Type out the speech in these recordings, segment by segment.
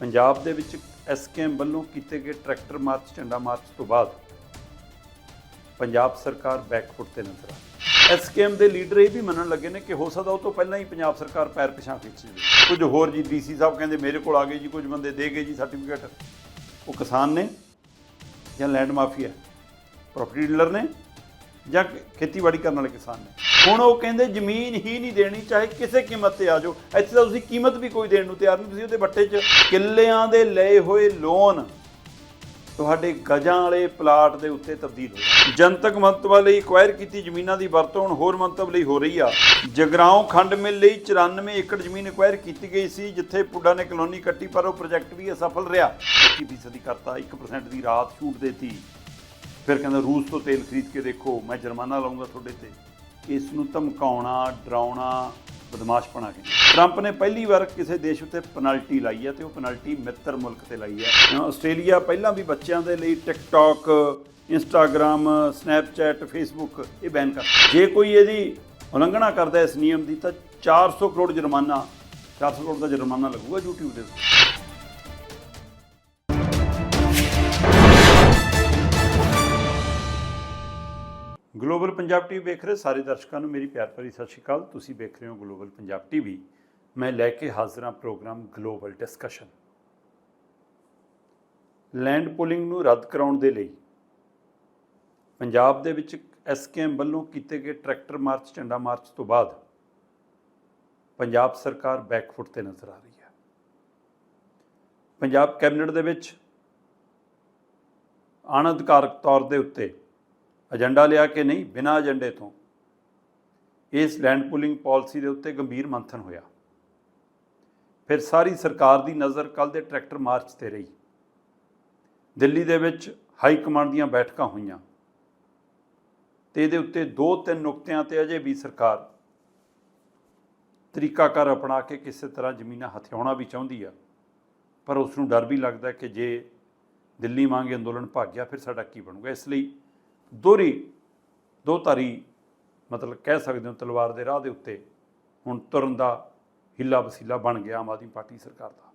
ਪੰਜਾਬ ਦੇ ਵਿੱਚ ਐਸਕੇਐਮ ਵੱਲੋਂ ਕੀਤੇ ਗਏ ਟਰੈਕਟਰ ਮਾਰਚ, ਝੰਡਾ ਮਾਰਚ ਤੋਂ ਬਾਅਦ ਪੰਜਾਬ ਸਰਕਾਰ ਬੈਕਫੁੱਟ ਤੇ ਨਜ਼ਰ ਆ ਐਸਕੇਐਮ ਦੇ ਲੀਡਰ ਇਹ ਵੀ ਮੰਨਣ ਲੱਗੇ ਨੇ ਕਿ ਹੋ ਸਕਦਾ ਉਹ ਤੋਂ ਪਹਿਲਾਂ ਹੀ ਪੰਜਾਬ ਸਰਕਾਰ ਪੈਰ ਪਿਛਾਂ ਖਿੱਚ ਜਾਵੇ ਕੁਝ ਹੋਰ ਜੀ ਡੀਸੀ ਸਾਹਿਬ ਕਹਿੰਦੇ ਮੇਰੇ ਕੋਲ ਆ ਗਏ ਜੀ, ਕੁਝ ਬੰਦੇ ਦੇ ਗਏ ਜੀ ਸਰਟੀਫਿਕੇਟ। ਉਹ ਕਿਸਾਨ ਨੇ ਜਾਂ ਲੈਂਡ ਮਾਫੀਆ, ਪ੍ਰਾਪਰਟੀ ਡੀਲਰ ਨੇ ਜਾਂ ਖੇਤੀਬਾੜੀ ਕਰਨ ਵਾਲੇ ਕਿਸਾਨ ਨੇ। ਹੁਣ ਉਹ ਕਹਿੰਦੇ ਜ਼ਮੀਨ ਹੀ ਨਹੀਂ ਦੇਣੀ, ਚਾਹੇ ਕਿਸੇ ਕੀਮਤ ਤੇ ਆ ਜਾਓ। ਇੱਥੇ ਤਾਂ ਤੁਸੀਂ ਕੀਮਤ ਵੀ ਕੋਈ ਦੇਣ ਨੂੰ ਤਿਆਰ ਨਹੀਂ, ਤੁਸੀਂ ਉਹਦੇ ਬੱਟੇ 'ਚ ਕਿੱਲਿਆਂ ਦੇ ਲਏ ਹੋਏ ਲੋਨ ਤੁਹਾਡੇ ਗਜਾਂ ਵਾਲੇ ਪਲਾਟ ਦੇ ਉੱਤੇ ਤਬਦੀਲ ਹੋ ਜਨਤਕ ਮੰਤਵਾਂ ਲਈ ਐਕਵਾਇਰ ਕੀਤੀ ਜ਼ਮੀਨਾਂ ਦੀ ਵਰਤੋਂ ਹੁਣ ਹੋਰ ਮੰਤਵ ਲਈ ਹੋ ਰਹੀ ਆ। ਜਗਰਾਉਂ ਖੰਡ ਮਿਲ ਲਈ 94 ਏਕੜ ਜ਼ਮੀਨ ਐਕਵਾਇਰ ਕੀਤੀ ਗਈ ਸੀ, ਜਿੱਥੇ ਪੁੱਡਾ ਨੇ ਕਲੋਨੀ ਕੱਟੀ, ਪਰ ਉਹ ਪ੍ਰੋਜੈਕਟ ਵੀ ਅਸਫਲ ਰਿਹਾ। 25% ਕਰਤਾ 1% ਦੀ ਰਾਤ ਛੂਟ ਦੇਤੀ। ਫਿਰ ਕਹਿੰਦਾ ਰੂਸ ਤੋਂ ਤੇਲ ਖਰੀਦ ਕੇ ਦੇਖੋ, ਮੈਂ ਜੁਰਮਾਨਾ ਲਾਉਂਗਾ ਤੁਹਾਡੇ ਤੇ। ਇਸ ਨੂੰ ਧਮਕਾਉਣਾ, ਡਰਾਉਣਾ, ਬਦਮਾਸ਼ ਬਦਮਾਸ਼ਪਣਾ ਹੈ ਟਰੰਪ ਨੇ ਪਹਿਲੀ ਵਾਰ ਕਿਸੇ ਦੇਸ਼ ਉੱਤੇ ਪੈਨਲਟੀ ਲਾਈ ਹੈ ਤੇ ਉਹ ਪੈਨਲਟੀ ਮਿੱਤਰ ਮੁਲਕ ਤੇ ਲਾਈ ਹੈ। ਆਸਟ੍ਰੇਲੀਆ ਪਹਿਲਾਂ ਵੀ ਬੱਚਿਆਂ ਦੇ ਲਈ ਟਿਕਟੌਕ ਇੰਸਟਾਗ੍ਰam ਸਨੈਪਚੈਟ ਫੇਸਬੁੱਕ ਇਹ ਬੈਨ ਕਰ ਜੇ ਕੋਈ ਇਹਦੀ ਉਲੰਘਣਾ ਕਰਦਾ ਇਸ ਨਿਯਮ ਦੀ, ਤਾਂ 400 ਕਰੋੜ ਜੁਰਮਾਨਾ 400 ਕਰੋੜ ਦਾ ਜੁਰਮਾਨਾ ਲੱਗੂਗਾ YouTube ਦੇ ਉੱਤੇ ਗਲੋਬਲ ਪੰਜਾਬ ਟੀਵੀ ਵੇਖ ਰਹੇ ਸਾਰੇ ਦਰਸ਼ਕਾਂ ਨੂੰ ਮੇਰੀ ਪਿਆਰ ਭਰੀ ਸਤਿ ਸ਼੍ਰੀ ਅਕਾਲ। ਤੁਸੀਂ ਵੇਖ ਰਹੇ ਹੋ ਗਲੋਬਲ ਪੰਜਾਬ ਟੀਵੀ। ਮੈਂ ਲੈ ਕੇ ਹਾਜ਼ਰ ਹਾਂ program global discussion. Land pooling ਨੂੰ ਰੱਦ ਕਰਾਉਣ ਦੇ ਲਈ ਪੰਜਾਬ ਦੇ ਵਿੱਚ ਐਸਕੇਐਮ ਵੱਲੋਂ ਕੀਤੇ ਗਏ ਟਰੈਕਟਰ ਮਾਰਚ, ਝੰਡਾ ਮਾਰਚ ਤੋਂ ਬਾਅਦ ਪੰਜਾਬ ਸਰਕਾਰ ਬੈਕਫੁੱਟ ਤੇ ਨਜ਼ਰ ਆ ਰਹੀ ਹੈ। ਪੰਜਾਬ ਕੈਬਨਿਟ ਦੇ ਵਿੱਚ ਅਣਅਧਿਕਾਰਕ ਤੌਰ ਦੇ ਉੱਤੇ ਏਜੰਡਾ ਲਿਆ ਕਿ ਨਹੀਂ, ਬਿਨਾਂ ਏਜੰਡੇ ਤੋਂ। ਇਸ ਲੈਂਡ ਪੁਲਿੰਗ ਪਾਲਿਸੀ ਦੇ ਉੱਤੇ ਗੰਭੀਰ ਮੰਥਨ ਹੋਇਆ। ਫਿਰ ਸਾਰੀ ਸਰਕਾਰ ਦੀ ਨਜ਼ਰ ਕੱਲ ਦੇ ਟਰੈਕਟਰ ਮਾਰਚ ਤੇ ਰਹੀ। ਦਿੱਲੀ ਦੇ ਵਿੱਚ ਹਾਈ ਕਮਾਂਡ ਦੀਆਂ ਬੈਠਕਾਂ ਹੋਈਆਂ। ਤੇ ਇਹਦੇ ਉੱਤੇ ਦੋ ਤਿੰਨ ਨੁਕਤਿਆਂ ਤੇ ਅਜੇ ਵੀ ਸਰਕਾਰ ਤਰੀਕਾਕਾਰ ਅਪਣਾ ਕੇ ਕਿਸੇ ਤਰ੍ਹਾਂ ਜ਼ਮੀਨਾਂ ਹਥਿਆਉਣਾ ਵੀ ਚਾਹੁੰਦੀ ਆ। ਪਰ ਉਸ ਨੂੰ ਡਰ ਵੀ ਲੱਗਦਾ ਕਿ ਜੇ ਦਿੱਲੀ ਮੰਗੇ ਅੰਦੋਲਨ ਭਾਗ ਗਿਆ, ਫਿਰ ਸਾਡਾ ਕੀ ਬਣੂਗਾ? ਇਸ ਲਈ ਦੋਹਰੀ, ਦੋ ਧਾਰੀ, ਮਤਲਬ ਕਹਿ ਸਕਦੇ ਹੋ ਤਲਵਾਰ ਦੇ ਰਾਹ ਦੇ ਉੱਤੇ ਹੁਣ ਤੁਰਨ ਦਾ ਹਿੱਲਾ ਵਸੀਲਾ ਬਣ ਗਿਆ ਆਮ ਆਦਮੀ ਪਾਰਟੀ ਸਰਕਾਰ ਦਾ।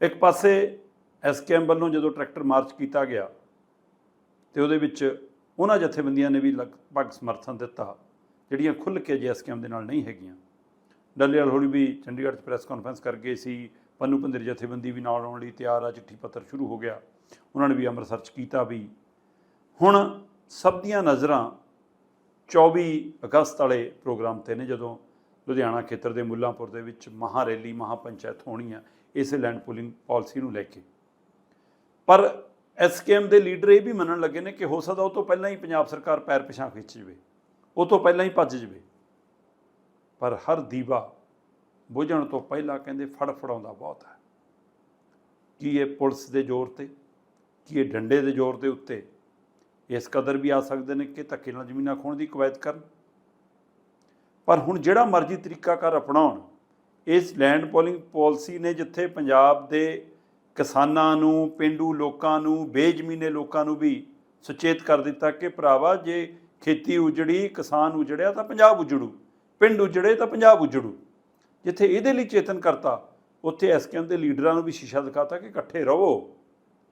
ਇੱਕ ਪਾਸੇ ਐਸਕੇਐਮ ਵੱਲੋਂ ਜਦੋਂ ਟਰੈਕਟਰ ਮਾਰਚ ਕੀਤਾ ਗਿਆ ਤੇ ਉਹਦੇ ਵਿੱਚ ਉਹਨਾਂ ਜਥੇਬੰਦੀਆਂ ਨੇ ਵੀ ਲਗਭਗ ਸਮਰਥਨ ਦਿੱਤਾ, ਜਿਹੜੀਆਂ ਖੁੱਲ੍ਹ ਕੇ ਜੇ ਐਸਕੇਐਮ ਦੇ ਨਾਲ ਨਹੀਂ ਹੈਗੀਆਂ। ਡੱਲੇਵਾਲ ਹੋਲੀ ਵੀ ਚੰਡੀਗੜ੍ਹ 'ਚ ਪ੍ਰੈਸ ਕਾਨਫਰੰਸ ਕਰ ਗਏ ਸੀ, ਪੰਨੂ ਪੰਦਰੀ ਜਥੇਬੰਦੀ ਵੀ ਨਾਲ ਆਉਣ ਲਈ ਤਿਆਰ ਆ, ਚਿੱਠੀ ਪੱਤਰ ਸ਼ੁਰੂ ਹੋ ਗਿਆ। ਉਹਨਾਂ ਨੇ ਵੀ ਅੰਮ੍ਰਿਤਸਰ 'ਚ ਕੀਤਾ ਵੀ ਹੁਣ ਸਭ ਦੀਆਂ ਨਜ਼ਰਾਂ 24 ਅਗਸਤ ਵਾਲੇ ਪ੍ਰੋਗਰਾਮ ਤੇ ਨੇ, ਜਦੋਂ ਲੁਧਿਆਣਾ ਖੇਤਰ ਦੇ ਮੁੱਲਾਂਪੁਰ ਦੇ ਵਿੱਚ ਮਹਾ ਰੈਲੀ, ਮਹਾ ਪੰਚਾਇਤ ਹੋਣੀ ਆ, ਇਸ ਲੈਂਡ ਪੁਲਿੰਗ ਪਾਲਿਸੀ ਨੂੰ ਲੈ ਕੇ। ਪਰ ਐਸਕੇਐਮ ਦੇ ਲੀਡਰ ਇਹ ਵੀ ਮੰਨਣ ਲੱਗੇ ਨੇ ਕਿ ਹੋ ਸਕਦਾ ਉਹ ਤੋਂ ਪਹਿਲਾਂ ਹੀ ਪੰਜਾਬ ਸਰਕਾਰ ਪੈਰ ਪਿਛਾਂ ਖਿੱਚ ਜਵੇ, ਉਹ ਤੋਂ ਪਹਿਲਾਂ ਹੀ ਭੱਜ ਜਵੇ। ਪਰ ਹਰ ਦੀਵਾ ਬੁਝਣ ਤੋਂ ਪਹਿਲਾਂ ਕਹਿੰਦੇ ਫੜ ਫੜਾਉਂਦਾ ਬਹੁਤ ਹੈ। ਕੀ ਇਹ ਪੁਲਿਸ ਦੇ ਜ਼ੋਰ ਤੇ, ਕੀ ਇਹ ਡੰਡੇ ਦੇ ਜ਼ੋਰ ਦੇ ਉੱਤੇ ਇਸ ਕਦਰ ਵੀ ਆ ਸਕਦੇ ਨੇ ਕਿ ਧੱਕੇ ਨਾਲ ਜ਼ਮੀਨਾਂ ਖੋਣ ਦੀ ਕਵਾਇਦ ਕਰਨ। ਪਰ ਹੁਣ ਜਿਹੜਾ ਮਰਜ਼ੀ ਤਰੀਕਾ ਕਰ ਅਪਣਾਉਣ, ਇਸ ਲੈਂਡ ਪੋਲਿੰਗ ਪਾਲਿਸੀ ਨੇ ਜਿੱਥੇ ਪੰਜਾਬ ਦੇ ਕਿਸਾਨਾਂ ਨੂੰ, ਪਿੰਡੂ ਲੋਕਾਂ ਨੂੰ, ਬੇਜ਼ਮੀਨੇ ਲੋਕਾਂ ਨੂੰ ਵੀ ਸੁਚੇਤ ਕਰ ਦਿੱਤਾ ਕਿ ਭਰਾਵਾ, ਜੇ ਖੇਤੀ ਉਜੜੀ, ਕਿਸਾਨ ਉਜੜਿਆ ਤਾਂ ਪੰਜਾਬ ਉਜੜੂ, ਪਿੰਡ ਉਜੜੇ ਤਾਂ ਪੰਜਾਬ ਉਜੜੂ। ਜਿੱਥੇ ਇਹਦੇ ਲਈ ਚੇਤਨ ਕਰਤਾ, ਉੱਥੇ ਐਸਕੇਐਮ ਦੇ ਲੀਡਰਾਂ ਨੂੰ ਵੀ ਸ਼ੀਸ਼ਾ ਦਿਖਾਤਾ ਕਿ ਇਕੱਠੇ ਰਹੋ।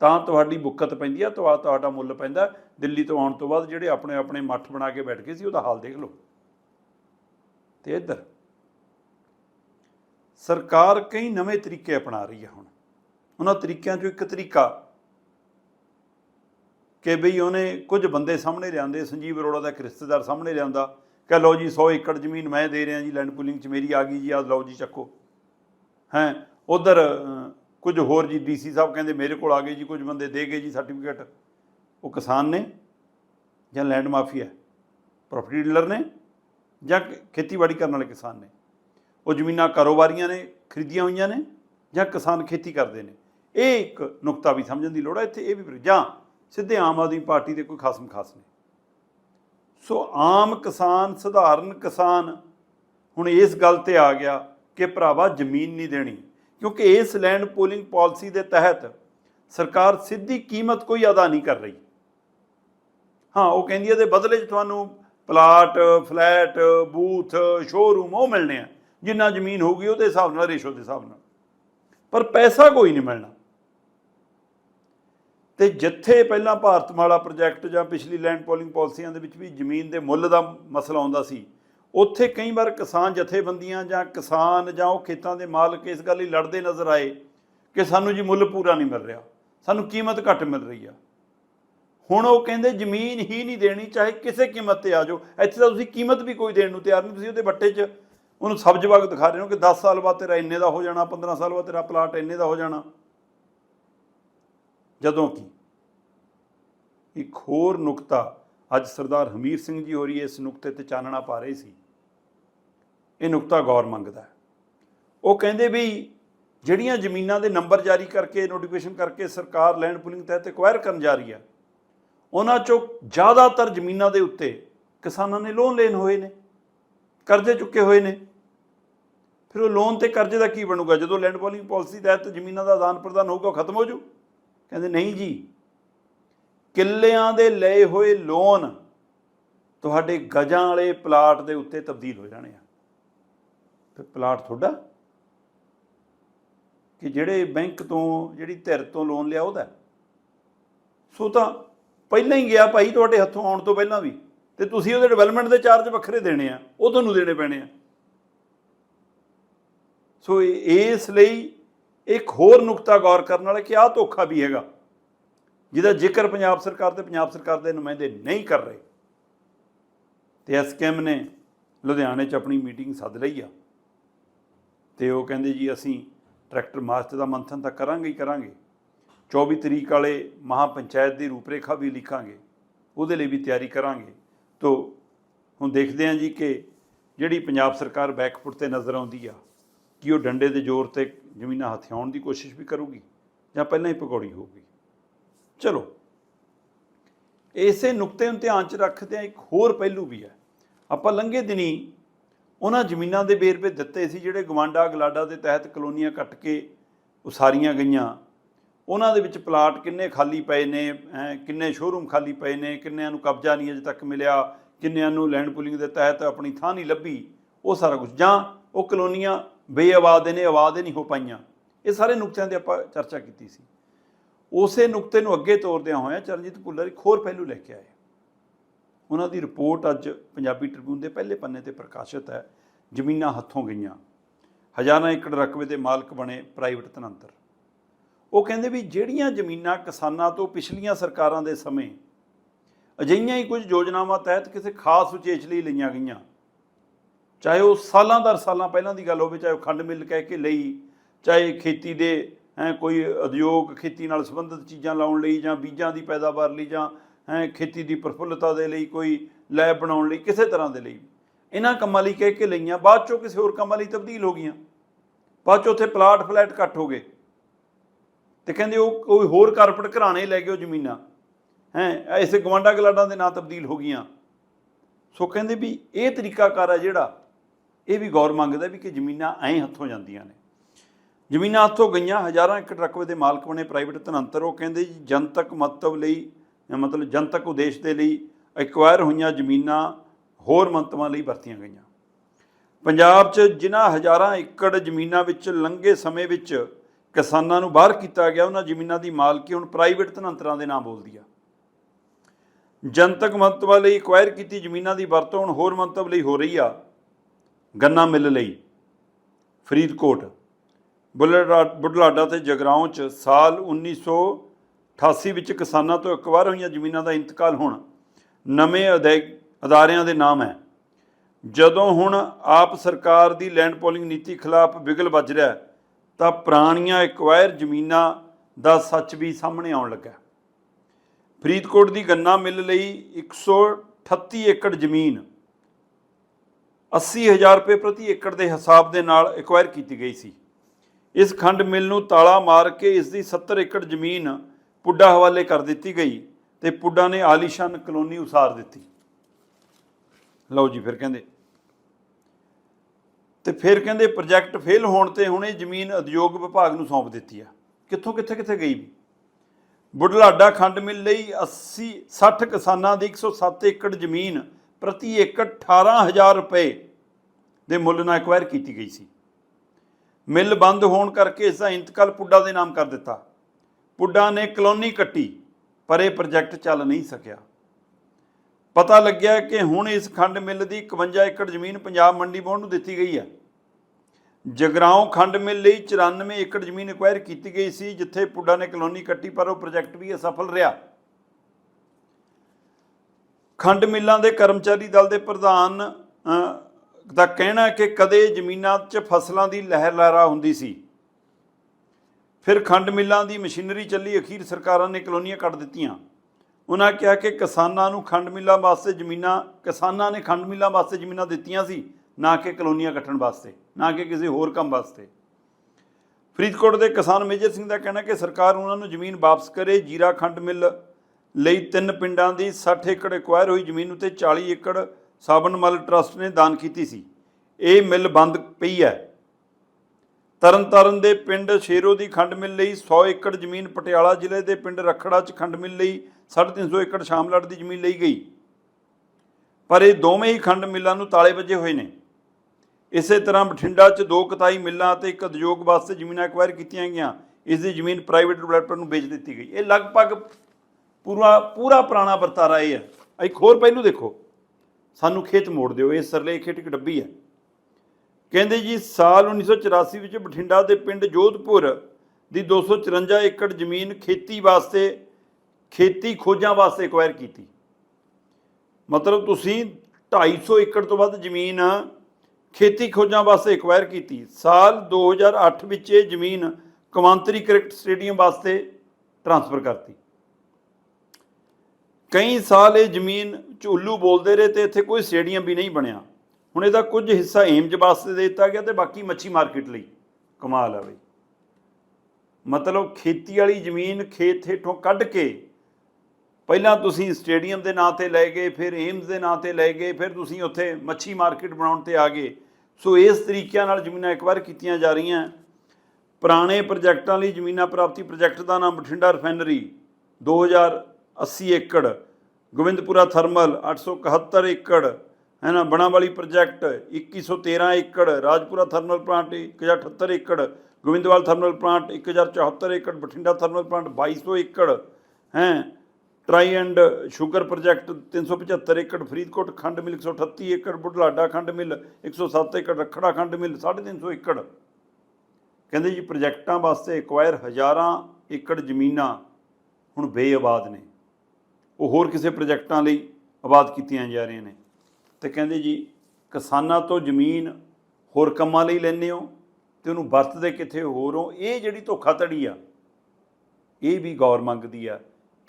ਤਾਂ ਤੁਹਾਡੀ ਬੁੱਕਤ ਪੈਂਦੀ ਆ ਤੁਹਾਡਾ ਤੁਹਾਡਾ ਮੁੱਲ ਪੈਂਦਾ। ਦਿੱਲੀ ਤੋਂ ਆਉਣ ਤੋਂ ਬਾਅਦ ਜਿਹੜੇ ਆਪਣੇ ਆਪਣੇ ਮੱਠ ਬਣਾ ਕੇ ਬੈਠ ਗਏ ਸੀ, ਉਹਦਾ ਹਾਲ ਦੇਖ ਲਓ। ਤੇ ਇੱਧਰ। ਸਰਕਾਰ ਕਈ ਨਵੇਂ ਤਰੀਕੇ ਅਪਣਾ ਰਹੀ ਹੈ ਹੁਣ। ਉਹਨਾਂ ਤਰੀਕਿਆਂ 'ਚੋਂ ਇੱਕ ਤਰੀਕਾ ਕਿ ਬਈ ਉਹਨੇ ਕੁਝ ਬੰਦੇ ਸਾਹਮਣੇ ਲਿਆਂਦੇ, ਸੰਜੀਵ ਅਰੋੜਾ ਦਾ ਇੱਕ ਰਿਸ਼ਤੇਦਾਰ ਸਾਹਮਣੇ ਲਿਆਂਦਾ। ਕਿ ਲਓ ਜੀ 100 ਏਕੜ ਜ਼ਮੀਨ ਮੈਂ ਦੇ ਰਿਹਾ ਜੀ, ਲੈਂਡ ਪੂਲਿੰਗ 'ਚ ਮੇਰੀ ਆ ਗਈ ਜੀ ਆ ਲਓ ਜੀ, ਚੱਕੋ। ਹੈ, ਉਧਰ ਕੁਝ ਹੋਰ ਜੀ ਡੀਸੀ ਸਾਹਿਬ ਕਹਿੰਦੇ ਮੇਰੇ ਕੋਲ ਆ ਗਏ ਜੀ, ਕੁਝ ਬੰਦੇ ਦੇ ਗਏ ਜੀ ਸਰਟੀਫਿਕੇਟ। ਉਹ ਕਿਸਾਨ ਨੇ ਜਾਂ ਲੈਂਡ ਮਾਫੀਆ, ਪ੍ਰਾਪਰਟੀ ਡੀਲਰ ਨੇ ਜਾਂ ਖੇਤੀਬਾੜੀ ਕਰਨ ਵਾਲੇ ਕਿਸਾਨ ਨੇ। ਉਹ ਜ਼ਮੀਨਾਂ ਕਾਰੋਬਾਰੀਆਂ ਨੇ, ਖਰੀਦੀਆਂ ਹੋਈਆਂ ਨੇ ਜਾਂ ਕਿਸਾਨ ਖੇਤੀ ਕਰਦੇ ਨੇ। ਇਹ ਇੱਕ ਨੁਕਤਾ ਵੀ ਸਮਝਣ ਦੀ ਲੋੜ ਹੈ ਇੱਥੇ ਇਹ ਵੀ ਜਾਂ ਸਿੱਧੇ ਆਮ ਆਦਮੀ ਪਾਰਟੀ ਦੇ ਕੋਈ ਖਾਸਮ ਖਾਸ ਨੇ। ਸੋ ਆਮ ਕਿਸਾਨ, ਸਧਾਰਨ ਕਿਸਾਨ, ਹੁਣ ਇਸ ਗੱਲ ਤੇ ਆ ਗਿਆ ਕਿ ਭਰਾਵਾ ਜ਼ਮੀਨ ਨਹੀਂ ਦੇਣੀ। ਕਿਉਂਕਿ ਇਸ ਲੈਂਡ ਪੋਲਿੰਗ ਪਾਲਿਸੀ ਦੇ ਤਹਿਤ ਸਰਕਾਰ ਸਿੱਧੀ ਕੀਮਤ ਕੋਈ ਅਦਾ ਨਹੀਂ ਕਰ ਰਹੀ। ਹਾਂ, ਉਹ ਕਹਿੰਦੀ ਹੈ ਦੇ ਬਦਲੇ 'ਚ ਤੁਹਾਨੂੰ ਪਲਾਟ, ਫਲੈਟ, ਬੂਥ ਸ਼ੋਰੂਮ ਉਹ ਮਿਲਣੇ ਆ, ਜਿੰਨਾ ਜ਼ਮੀਨ ਹੋਊਗੀ ਉਹਦੇ ਹਿਸਾਬ ਨਾਲ, ਰੇਸ਼ੋ ਦੇ ਹਿਸਾਬ ਨਾਲ। ਪਰ ਪੈਸਾ ਕੋਈ ਨਹੀਂ ਮਿਲਣਾ। ਤੇ ਜਿੱਥੇ ਪਹਿਲਾਂ ਭਾਰਤਮਾਲਾ ਪ੍ਰੋਜੈਕਟ ਜਾਂ ਪਿਛਲੀ ਲੈਂਡ ਪੋਲਿੰਗ ਪਾਲਿਸੀਆਂ ਦੇ ਵਿੱਚ ਵੀ ਜ਼ਮੀਨ ਦੇ ਮੁੱਲ ਦਾ ਮਸਲਾ ਆਉਂਦਾ ਸੀ ਉੱਥੇ ਕਈ ਵਾਰ ਕਿਸਾਨ ਜਥੇਬੰਦੀਆਂ ਜਾਂ ਕਿਸਾਨ ਜਾਂ ਉਹ ਖੇਤਾਂ ਦੇ ਮਾਲਕ ਇਸ ਗੱਲ ਲਈ ਲੜਦੇ ਨਜ਼ਰ ਆਏ ਕਿ ਸਾਨੂੰ ਜੀ ਮੁੱਲ ਪੂਰਾ ਨਹੀਂ ਮਿਲ ਰਿਹਾ, ਸਾਨੂੰ ਕੀਮਤ ਘੱਟ ਮਿਲ ਰਹੀ ਆ। ਹੁਣ ਉਹ ਕਹਿੰਦੇ ਜ਼ਮੀਨ ਹੀ ਨਹੀਂ ਦੇਣੀ, ਚਾਹੇ ਕਿਸੇ ਕੀਮਤ ਤੇ ਆ ਜਾਓ। ਇੱਥੇ ਤਾਂ ਤੁਸੀਂ ਕੀਮਤ ਵੀ ਕੋਈ ਦੇਣ ਨੂੰ ਤਿਆਰ ਨਹੀਂ, ਤੁਸੀਂ ਉਹਦੇ ਬੱਟੇ 'ਚ ਉਹਨੂੰ ਸਬਜ਼ ਬਾਗ ਦਿਖਾ ਰਹੇ ਹੋ ਕਿ 10 ਸਾਲ ਬਾਅਦ ਤੇਰਾ ਇੰਨੇ ਦਾ ਹੋ ਜਾਣਾ 15 ਸਾਲ ਬਾਅਦ ਤੇਰਾ ਪਲਾਟ ਇੰਨੇ ਦਾ ਹੋ ਜਾਣਾ। ਜਦੋਂ ਕਿ ਇੱਕ ਹੋਰ ਨੁਕਤਾ ਅੱਜ ਸਰਦਾਰ ਹਮੀਰ ਸਿੰਘ ਜੀ ਹੋਰੀ ਇਸ ਨੁਕਤੇ ਤੇ ਚਾਨਣਾ ਪਾ ਰਹੇ ਸੀ। ਇਹ ਨੁਕਤਾ ਗੌਰ ਮੰਗਦਾ ਉਹ ਕਹਿੰਦੇ ਵੀ ਜਿਹੜੀਆਂ ਜ਼ਮੀਨਾਂ ਦੇ ਨੰਬਰ ਜਾਰੀ ਕਰਕੇ ਨੋਟੀਫਿਕੇਸ਼ਨ ਕਰਕੇ ਸਰਕਾਰ ਲੈਂਡ ਪੁਲਿੰਗ ਤਹਿਤ ਐਕਵਾਇਰ ਕਰਨ ਜਾ ਰਹੀ ਹੈ, ਉਹਨਾਂ ਚੋਂ ਜ਼ਿਆਦਾਤਰ ਜ਼ਮੀਨਾਂ ਦੇ ਉੱਤੇ ਕਿਸਾਨਾਂ ਨੇ ਲੋਨ ਲੈਣ ਹੋਏ ਨੇ, ਕਰਜ਼ੇ ਚੁੱਕੇ ਹੋਏ ਨੇ। ਫਿਰ ਉਹ ਲੋਨ ਤੇ ਕਰਜ਼ੇ ਦਾ ਕੀ ਬਣੂਗਾ? ਜਦੋਂ ਲੈਂਡ ਪੁਲਿੰਗ ਪਾਲਿਸੀ ਤਹਿਤ ਜ਼ਮੀਨਾਂ ਦਾ ਆਦਾਨ ਪ੍ਰਦਾਨ ਹੋਊਗਾ, ਉਹ ਖਤਮ ਹੋ ਜੂ? ਕਹਿੰਦੇ, ਨਹੀਂ ਜੀ ਕਿੱਲਿਆਂ ਦੇ ਲਏ ਹੋਏ ਲੋਨ ਤੁਹਾਡੇ ਗਜਾਂ ਵਾਲੇ ਪਲਾਟ ਦੇ ਉੱਤੇ ਤਬਦੀਲ ਹੋ ਜਾਣੇ ਆ। ਤੇ ਪਲਾਟ ਤੁਹਾਡਾ ਕਿ ਜਿਹੜੇ ਬੈਂਕ ਤੋਂ, ਜਿਹੜੀ ਧਿਰ ਤੋਂ ਲੋਨ ਲਿਆ ਉਹਦਾ। ਸੋ ਤਾਂ ਪਹਿਲਾਂ ਹੀ ਗਿਆ ਭਾਈ ਤੁਹਾਡੇ ਹੱਥੋਂ ਆਉਣ ਤੋਂ ਪਹਿਲਾਂ ਵੀ, ਤੇ ਤੁਸੀਂ ਉਹਦੇ ਡਿਵੈਲਪਮੈਂਟ ਦੇ ਚਾਰਜ ਵੱਖਰੇ ਦੇਣੇ ਆ, ਉਹ ਤੁਹਾਨੂੰ ਦੇਣੇ ਪੈਣੇ ਆ। ਸੋ ਇਸ ਲਈ ਇੱਕ ਹੋਰ ਨੁਕਤਾ ਗੌਰ ਕਰਨ ਵਾਲਾ ਕਿ ਆਹ ਧੋਖਾ ਵੀ ਹੈਗਾ। ਜਿਹਦਾ ਜ਼ਿਕਰ ਪੰਜਾਬ ਸਰਕਾਰ ਤੇ ਪੰਜਾਬ ਸਰਕਾਰ ਦੇ ਨੁਮਾਇੰਦੇ ਨਹੀਂ ਕਰ ਰਹੇ। ਤੇ ਐਸਕੇਐਮ ਨੇ ਲੁਧਿਆਣੇ 'ਚ ਆਪਣੀ ਮੀਟਿੰਗ ਸੱਦ ਲਈ ਆ। ਤੇ ਉਹ ਕਹਿੰਦੇ ਜੀ, ਅਸੀਂ ਟਰੈਕਟਰ ਮਾਰਚ ਦਾ ਮੰਥਨ ਤਾਂ ਕਰਾਂਗੇ ਹੀ ਕਰਾਂਗੇ। 24 ਤਰੀਕ ਵਾਲੇ ਮਹਾ ਪੰਚਾਇਤ ਦੀ ਰੂਪਰੇਖਾ ਵੀ ਲਿਖਾਂਗੇ। ਉਹਦੇ ਲਈ ਵੀ ਤਿਆਰੀ ਕਰਾਂਗੇ। ਤੋ ਹੁਣ ਦੇਖਦੇ ਹਾਂ ਜੀ ਕਿ ਜਿਹੜੀ ਪੰਜਾਬ ਸਰਕਾਰ ਬੈਕਫੁੱਟ ਤੇ ਨਜ਼ਰ ਆਉਂਦੀ ਆ, ਕਿ ਉਹ ਡੰਡੇ ਦੇ ਜ਼ੋਰ ਤੇ ਜ਼ਮੀਨਾਂ ਹਥਿਆਉਣ ਦੀ ਕੋਸ਼ਿਸ਼ ਵੀ ਕਰੂਗੀ ਜਾਂ ਪਹਿਲਾਂ ਹੀ ਪਕੌੜੀ ਹੋਊਗੀ। ਚਲੋ, ਇਸੇ ਨੁਕਤੇ ਨੂੰ ਧਿਆਨ 'ਚ ਰੱਖਦੇ ਆ ਇੱਕ ਹੋਰ ਪਹਿਲੂ ਵੀ ਹੈ। ਆਪਾਂ ਲੰਘੇ ਦਿਨੀ ਉਹਨਾਂ ਜ਼ਮੀਨਾਂ ਦੇ ਵੇਰਵੇ ਦਿੱਤੇ ਸੀ ਜਿਹੜੇ ਗਵਾਂਡਾ ਗਲਾਡਾ ਦੇ ਤਹਿਤ ਕਲੋਨੀਆਂ ਕੱਟ ਕੇ ਉਸਾਰੀਆਂ ਗਈਆਂ। ਉਹਨਾਂ ਦੇ ਵਿੱਚ ਪਲਾਟ ਕਿੰਨੇ ਖਾਲੀ ਪਏ ਨੇ ਕਿੰਨੇ ਸ਼ੋਰੂਮ ਖਾਲੀ ਪਏ ਨੇ, ਕਿੰਨਿਆਂ ਨੂੰ ਕਬਜ਼ਾ ਨਹੀਂ ਅਜੇ ਤੱਕ ਮਿਲਿਆ, ਕਿੰਨਿਆਂ ਨੂੰ ਲੈਂਡ ਪੁਲਿੰਗ ਦੇ ਤਹਿਤ ਆਪਣੀ ਥਾਂ ਨਹੀਂ ਲੱਭੀ, ਉਹ ਸਾਰਾ ਕੁਝ। ਜਾਂ ਉਹ ਕਲੋਨੀਆਂ ਬੇਆਬਾਦ ਨੇ, ਆਬਾਦ ਨਹੀਂ ਹੋ ਪਾਈਆਂ। ਇਹ ਸਾਰੇ ਨੁਕਤਿਆਂ ਤੇ ਆਪਾਂ ਚਰਚਾ ਕੀਤੀ ਸੀ। ਉਸੇ ਨੁਕਤੇ ਨੂੰ ਅੱਗੇ ਤੋਰਦਿਆਂ ਹੋਇਆਂ ਚਰਨਜੀਤ ਭੁੱਲਰ ਇੱਕ ਹੋਰ ਪਹਿਲੂ ਲੈ ਕੇ ਆਏ। ਉਹਨਾਂ ਦੀ ਰਿਪੋਰਟ ਅੱਜ ਪੰਜਾਬੀ ਟ੍ਰਿਬਿਊਨ ਦੇ ਪਹਿਲੇ ਪੰਨੇ ਤੇ ਪ੍ਰਕਾਸ਼ਿਤ ਹੈ। ਜ਼ਮੀਨਾਂ ਹੱਥੋਂ ਗਈਆਂ। ਹਜ਼ਾਰਾਂ ਏਕੜ ਰਕਬੇ ਦੇ ਮਾਲਕ ਬਣੇ ਪ੍ਰਾਈਵੇਟ ਤਨੰਤਰ ਉਹ ਕਹਿੰਦੇ ਵੀ ਜਿਹੜੀਆਂ ਜ਼ਮੀਨਾਂ ਕਿਸਾਨਾਂ ਤੋਂ ਪਿਛਲੀਆਂ ਸਰਕਾਰਾਂ ਦੇ ਸਮੇਂ ਅਜਿਹੀਆਂ ਹੀ ਕੁਝ ਯੋਜਨਾਵਾਂ ਤਹਿਤ ਕਿਸੇ ਖਾਸ ਉਚੇਚ ਲਈ ਲਈਆਂ ਗਈਆਂ। ਚਾਹੇ ਉਹ ਸਾਲਾਂ ਦਰ ਸਾਲਾਂ ਪਹਿਲਾਂ ਦੀ ਗੱਲ ਹੋਵੇ, ਚਾਹੇ ਉਹ ਖੰਡ ਮਿੱਲ ਕਹਿ ਕੇ ਲਈ, ਚਾਹੇ ਖੇਤੀ ਦੇ ਹੈ, ਕੋਈ ਉਦਯੋਗ ਖੇਤੀ ਨਾਲ ਸੰਬੰਧਿਤ ਚੀਜ਼ਾਂ ਲਾਉਣ ਲਈ ਜਾਂ ਬੀਜਾਂ ਦੀ ਪੈਦਾਵਾਰ ਲਈ ਜਾਂ, ਹੈ, ਖੇਤੀ ਦੀ ਪ੍ਰਫੁੱਲਤਾ ਦੇ ਲਈ ਕੋਈ ਲੈਬ ਬਣਾਉਣ ਲਈ, ਕਿਸੇ ਤਰ੍ਹਾਂ ਦੇ ਲਈ। ਇਹਨਾਂ ਕੰਮਾਂ ਲਈ ਕਹਿ ਕੇ ਲਈਆਂ, ਬਾਅਦ ਚੋਂ ਕਿਸੇ ਹੋਰ ਕੰਮਾਂ ਲਈ ਤਬਦੀਲ ਹੋ ਗਈਆਂ। ਬਾਅਦ ਚੋਂ ਉੱਥੇ ਪਲਾਟ ਫਲੈਟ ਘੱਟ ਹੋ ਗਏ। ਤੇ ਕਹਿੰਦੇ ਉਹ ਕੋਈ ਹੋਰ ਕਾਰਪੋਰੇਟ ਘਰਾਣੇ ਲੈ ਗਏ ਉਹ ਜ਼ਮੀਨਾਂ। ਹੈ, ਇਸੇ ਗਵਾਂਡਾ ਗਲਾਡਾਂ ਦੇ ਨਾਂ ਤਬਦੀਲ ਹੋ ਗਈਆਂ। ਸੋ ਕਹਿੰਦੇ ਵੀ ਇਹ ਤਰੀਕਾਕਾਰ ਹੈ ਜਿਹੜਾ, ਇਹ ਵੀ ਗੌਰ ਮੰਗਦਾ ਵੀ ਕਿ ਜ਼ਮੀਨਾਂ ਐਂ ਹੱਥੋਂ ਜਾਂਦੀਆਂ ਨੇ। ਜ਼ਮੀਨਾਂ ਹੱਥੋਂ ਗਈਆਂ, ਹਜ਼ਾਰਾਂ ਏਕੜ ਰਕਬੇ ਦੇ ਮਾਲਕ ਬਣੇ ਪ੍ਰਾਈਵੇਟ ਧਨੰਤਰ। ਉਹ ਕਹਿੰਦੇ ਜੀ, ਜਨਤਕ ਮਹੱਤਵ ਲਈ ਮਤਲਬ ਜਨਤਕ ਉਦੇਸ਼ ਦੇ ਲਈ ਐਕਵਾਇਰ ਹੋਈਆਂ ਜ਼ਮੀਨਾਂ ਹੋਰ ਮੰਤਵਾਂ ਲਈ ਵਰਤੀਆਂ ਗਈਆਂ। ਪੰਜਾਬ 'ਚ ਜਿਨ੍ਹਾਂ ਹਜ਼ਾਰਾਂ ਏਕੜ ਜ਼ਮੀਨਾਂ ਵਿੱਚ ਲੰਘੇ ਸਮੇਂ ਵਿੱਚ ਕਿਸਾਨਾਂ ਨੂੰ ਬਾਹਰ ਕੀਤਾ ਗਿਆ, ਉਹਨਾਂ ਜ਼ਮੀਨਾਂ ਦੀ ਮਾਲਕੀ ਹੁਣ ਪ੍ਰਾਈਵੇਟ ਧਨੰਤਰਾਂ ਦੇ ਨਾਂ ਬੋਲਦੀ ਆ। ਜਨਤਕ ਮੰਤਵਾਂ ਲਈ ਐਕਵਾਇਰ ਕੀਤੀ ਜ਼ਮੀਨਾਂ ਦੀ ਵਰਤੋਂ ਹੁਣ ਹੋਰ ਮੰਤਵ ਲਈ ਹੋ ਰਹੀ ਆ। ਗੰਨਾ ਮਿੱਲ ਲਈ, ਫਰੀਦਕੋਟ। ਬੁਢਲਾਡਾ ਤੇ ਜਗਰਾਉਂ ਚ ਸਾਲ 1988 ਵਿੱਚ ਕਿਸਾਨਾਂ ਤੋਂ ਅਕਵਾਰ ਹੋਈਆਂ ਜ਼ਮੀਨਾਂ ਦਾ ਇੰਤਕਾਲ ਹੁਣ। ਨਵੇਂ ਅਦਾਇ ਅਦਾਰਿਆਂ ਦੇ ਨਾਮ ਹੈ। ਜਦੋਂ ਹੁਣ ਆਪ ਸਰਕਾਰ ਦੀ ਲੈਂਡ ਪੋਲਿੰਗ ਨੀਤੀ ਖਿਲਾਫ ਬਿਗਲ ਵੱਜ ਰਿਹਾ ਤਾਂ ਪੁਰਾਣੀਆਂ ਐਕਵਾਇਰ ਜ਼ਮੀਨਾਂ ਦਾ ਸੱਚ ਵੀ ਸਾਹਮਣੇ ਆਉਣ ਲੱਗਾ ਫਰੀਦਕੋਟ ਦੀ ਗੰਨਾ ਮਿੱਲ ਲਈ 138 ਏਕੜ ਜ਼ਮੀਨ 80000 ਰੁਪਏ ਪ੍ਰਤੀ ਏਕੜ ਦੇ ਹਿਸਾਬ ਦੇ ਨਾਲ ਐਕਵਾਇਰ ਕੀਤੀ ਗਈ ਸੀ। ਇਸ ਖੰਡ ਮਿੱਲ ਨੂੰ ਤਾਲਾ ਮਾਰ ਕੇ ਇਸ ਦੀ 70 ਏਕੜ ਜ਼ਮੀਨ ਪੁੱਡਾ ਹਵਾਲੇ ਕਰ ਦਿੱਤੀ ਗਈ ਤੇ ਪੁੱਡਾ ਨੇ ਆਲੀਸ਼ਾਨ ਕਲੋਨੀ ਉਸਾਰ ਦਿੱਤੀ। ਲਓ ਜੀ ਫਿਰ ਕਹਿੰਦੇ। ਤੇ ਫਿਰ ਕਹਿੰਦੇ ਪ੍ਰੋਜੈਕਟ ਫੇਲ ਹੋਣ ਤੇ ਹੁਣ ਇਹ ਜ਼ਮੀਨ ਉਦਯੋਗ ਵਿਭਾਗ ਨੂੰ ਸੌਂਪ ਦਿੱਤੀ ਆ। ਕਿੱਥੋਂ ਕਿੱਥੇ ਕਿੱਥੇ ਗਈ? ਵੀ ਬੁਢਲਾਡਾ ਖੰਡ ਮਿਲ ਲਈ 80 60 ਕਿਸਾਨਾਂ ਦੀ 107 ਏਕੜ ਜ਼ਮੀਨ ਪ੍ਰਤੀ ਏਕੜ 18000 ਰੁਪਏ ਦੇ ਮੁੱਲ ਨਾਲ ਐਕਵਾਇਰ ਕੀਤੀ ਗਈ ਸੀ। ਮਿੱਲ ਬੰਦ ਹੋਣ ਕਰਕੇ ਇਸ ਦਾ ਇੰਤਕਾਲ ਪੁੱਡਾ ਦੇ ਨਾਮ ਕਰ ਦਿੱਤਾ। ਪੁੱਡਾ ਨੇ ਕਲੋਨੀ ਕੱਟੀ, ਪਰ ਇਹ ਪ੍ਰੋਜੈਕਟ ਚੱਲ ਨਹੀਂ ਸਕਿਆ। ਪਤਾ ਲੱਗਿਆ ਕਿ ਹੁਣ ਇਸ ਖੰਡ ਮਿੱਲ ਦੀ 51 ਏਕੜ ਜ਼ਮੀਨ ਪੰਜਾਬ ਮੰਡੀ ਬੋਰਡ ਨੂੰ ਦਿੱਤੀ ਗਈ ਹੈ। ਜਗਰਾਉਂ ਖੰਡ ਮਿੱਲ ਲਈ 94 ਏਕੜ ਜ਼ਮੀਨ ਐਕਵਾਇਰ ਕੀਤੀ ਗਈ ਸੀ, ਜਿੱਥੇ ਪੁੱਡਾ ਨੇ ਕਲੋਨੀ ਕੱਟੀ, ਪਰ ਉਹ ਪ੍ਰੋਜੈਕਟ ਵੀ ਅਸਫਲ ਰਿਹਾ। ਖੰਡ ਮਿੱਲਾਂ ਦੇ ਕਰਮਚਾਰੀ ਦਲ ਦੇ ਪ੍ਰਧਾਨ ਦਾ ਕਹਿਣਾ ਕਿ ਕਦੇ ਜ਼ਮੀਨਾਂ 'ਚ ਫਸਲਾਂ ਦੀ ਲਹਿਰ ਲਹਿਰਾ ਹੁੰਦੀ ਸੀ। ਫਿਰ ਖੰਡ ਮਿੱਲਾਂ ਦੀ ਮਸ਼ੀਨਰੀ ਚੱਲੀ, ਅਖੀਰ ਸਰਕਾਰਾਂ ਨੇ ਕਲੋਨੀਆਂ ਕੱਟ ਦਿੱਤੀਆਂ। ਉਹਨਾਂ ਕਿਹਾ ਕਿ ਕਿਸਾਨਾਂ ਨੂੰ ਖੰਡ ਮਿੱਲਾਂ ਵਾਸਤੇ ਜ਼ਮੀਨਾਂ, ਕਿਸਾਨਾਂ ਨੇ ਖੰਡ ਮਿੱਲਾਂ ਵਾਸਤੇ ਜ਼ਮੀਨਾਂ ਦਿੱਤੀਆਂ ਸੀ, ਨਾ ਕਿ ਕਲੋਨੀਆਂ ਕੱਟਣ ਵਾਸਤੇ, ਨਾ ਕਿ ਕਿਸੇ ਹੋਰ ਕੰਮ ਵਾਸਤੇ। ਫਰੀਦਕੋਟ ਦੇ ਕਿਸਾਨ ਮੇਜਰ ਸਿੰਘ ਦਾ ਕਹਿਣਾ ਕਿ ਸਰਕਾਰ ਉਹਨਾਂ ਨੂੰ ਜ਼ਮੀਨ ਵਾਪਸ ਕਰੇ, ਜੀਰਾ ਖੰਡ ਮਿੱਲ ਲਈ ਤਿੰਨ ਪਿੰਡਾਂ ਦੀ 60 ਏਕੜ ਐਕਵਾਇਰ ਹੋਈ ਜ਼ਮੀਨ ਉੱਤੇ 40 ਏਕੜ ਸਾਬਨਮਲ ਟਰਸਟ ਨੇ ਦਾਨ ਕੀਤੀ ਸੀ। ਇਹ ਮਿੱਲ ਬੰਦ ਪਈ ਹੈ। ਤਰਨਤਾਰਨ ਦੇ ਪਿੰਡ ਸ਼ੇਰੋ ਦੀ ਖੰਡ ਮਿੱਲ ਲਈ 100 ਏਕੜ ਜ਼ਮੀਨ ਪਟਿਆਲਾ ਜ਼ਿਲ੍ਹੇ ਦੇ ਪਿੰਡ ਰਖੜਾ 'ਚ ਖੰਡ ਮਿੱਲ ਲਈ 350 ਏਕੜ ਸ਼ਾਮਲੜ ਦੀ ਜ਼ਮੀਨ ਲਈ ਗਈ। ਪਰ ਇਹ ਦੋਵੇਂ ਹੀ ਖੰਡ ਮਿੱਲਾਂ ਨੂੰ ਤਾਲੇ ਵੱਜੇ ਹੋਏ ਨੇ। ਇਸੇ ਤਰ੍ਹਾਂ ਬਠਿੰਡਾ 'ਚ ਦੋ ਕਤਾਈ ਮਿੱਲਾਂ ਅਤੇ ਇੱਕ ਉਦਯੋਗ ਵਾਸਤੇ ਜ਼ਮੀਨਾਂ ਐਕਵਾਇਰ ਕੀਤੀਆਂ ਗਈਆਂ। ਇਸ ਦੀ ਜ਼ਮੀਨ ਪ੍ਰਾਈਵੇਟ ਡਿਵੈਲਪਰ ਨੂੰ ਵੇਚ ਦਿੱਤੀ ਗਈ। ਇਹ ਲਗਭਗ ਪੂਰਾ ਪੂਰਾ ਪੁਰਾਣਾ ਵਰਤਾਰਾ ਇਹ ਹੈ। ਇੱਕ ਹੋਰ ਪਹਿਲੂ ਦੇਖੋ। ਸਾਨੂੰ ਖੇਤ ਮੋੜ ਦਿਓ, ਇਹ ਸਰਲੇ ਖੇਤ ਇੱਕ ਡੱਬੀ ਹੈ। ਕਹਿੰਦੇ ਜੀ, ਸਾਲ 1984 ਵਿੱਚ ਬਠਿੰਡਾ ਦੇ ਪਿੰਡ ਜੋਧਪੁਰ ਦੀ 254 ਏਕੜ ਜ਼ਮੀਨ ਖੇਤੀ ਵਾਸਤੇ, ਖੇਤੀ ਖੋਜਾਂ ਵਾਸਤੇ ਐਕਵਾਇਰ ਕੀਤੀ। ਮਤਲਬ ਤੁਸੀਂ 250 ਏਕੜ ਤੋਂ ਵੱਧ ਜ਼ਮੀਨ ਖੇਤੀ ਖੋਜਾਂ ਵਾਸਤੇ ਐਕਵਾਇਰ ਕੀਤੀ। ਸਾਲ 2008 ਵਿੱਚ ਇਹ ਜ਼ਮੀਨ ਕਮਾਂਤਰੀ ਕ੍ਰਿਕਟ ਸਟੇਡੀਅਮ ਵਾਸਤੇ ਟ੍ਰਾਂਸਫਰ ਕਰਤੀ। ਕਈ ਸਾਲ ਇਹ ਜ਼ਮੀਨ ਝੁੱਲੂ ਬੋਲਦੇ ਰਹੇ ਤੇ ਇੱਥੇ ਕੋਈ ਸਟੇਡੀਅਮ ਵੀ ਨਹੀਂ ਬਣਿਆ। ਹੁਣ ਇਹਦਾ ਕੁਝ ਹਿੱਸਾ ਏਮਜ ਵਾਸਤੇ ਦੇ ਦਿੱਤਾ ਗਿਆ ਤੇ ਬਾਕੀ ਮੱਛੀ ਮਾਰਕੀਟ ਲਈ ਕਮਾਲ ਆ ਬਈ। ਮਤਲਬ ਖੇਤੀ ਵਾਲੀ ਜ਼ਮੀਨ ਖੇਤ ਹੇਠੋਂ ਕੱਢ ਕੇ ਪਹਿਲਾਂ ਤੁਸੀਂ ਸਟੇਡੀਅਮ ਦੇ ਨਾਂ ਤੇ ਲੈ ਗਏ, ਫਿਰ ਏਮਜ਼ ਦੇ ਨਾਂ ਤੇ ਲੈ ਗਏ, ਫਿਰ ਤੁਸੀਂ ਉੱਥੇ ਮੱਛੀ ਮਾਰਕੀਟ ਬਣਾਉਣ ਤੇ ਆ ਗਏ। ਸੋ ਇਸ ਤਰੀਕਿਆਂ ਨਾਲ ਜ਼ਮੀਨਾਂ ਇੱਕ ਵਾਰ ਕੀਤੀਆਂ ਜਾ ਰਹੀਆਂ। ਪੁਰਾਣੇ ਪ੍ਰੋਜੈਕਟਾਂ ਲਈ ਜ਼ਮੀਨਾਂ ਪ੍ਰਾਪਤੀ ਪ੍ਰੋਜੈਕਟ ਦਾ ਨਾਮ ਬਠਿੰਡਾ ਰਿਫਾਈਨਰੀ 2080 ਏਕੜ, ਗੋਬਿੰਦਪੁਰਾ ਥਰਮਲ 871 ਏਕੜ, ਹੈ ਨਾ ਬਣਾਵਾਲੀ ਪ੍ਰੋਜੈਕਟ 2113 ਏਕੜ, ਰਾਜਪੁਰਾ ਥਰਮਲ ਪਲਾਂਟ 1078 ਏਕੜ, ਗੋਬਿੰਦਵਾਲ ਥਰਮਲ ਪਲਾਂਟ 1074 ਏਕੜ, ਬਠਿੰਡਾ ਥਰਮਲ ਪਲਾਂਟ 2200 ਏਕੜ, ਹੈ, ਟਰਾਈ ਐਂਡ ਸ਼ੂਗਰ ਪ੍ਰੋਜੈਕਟ 375 ਏਕੜ, ਫਰੀਦਕੋਟ ਖੰਡ ਮਿਲ 138 ਏਕੜ, ਬੁਢਲਾਡਾ ਖੰਡ ਮਿਲ 107 ਏਕੜ, ਰਖੜਾ ਖੰਡ ਮਿਲ 350 ਏਕੜ। ਕਹਿੰਦੇ ਜੀ, ਪ੍ਰੋਜੈਕਟਾਂ ਵਾਸਤੇ ਐਕਵਾਇਰ ਹਜ਼ਾਰਾਂ ਏਕੜ ਜ਼ਮੀਨਾਂ ਹੁਣ ਬੇਆਬਾਦ ਨੇ। ਉਹ ਹੋਰ ਕਿਸੇ ਪ੍ਰੋਜੈਕਟਾਂ ਲਈ ਆਬਾਦ ਕੀਤੀਆਂ ਜਾ ਰਹੀਆਂ ਨੇ। ਤੇ ਕਹਿੰਦੇ ਜੀ, ਕਿਸਾਨਾਂ ਤੋਂ ਜ਼ਮੀਨ ਹੋਰ ਕੰਮਾਂ ਲਈ ਲੈਂਦੇ ਹੋ ਤੇ ਉਹਨੂੰ ਵਰਤਦੇ ਕਿੱਥੇ ਹੋਰ ਹੋ? ਇਹ ਜਿਹੜੀ ਧੋਖਾਧੜੀ ਆ, ਇਹ ਵੀ ਗੌਰ ਮੰਗਦੀ ਆ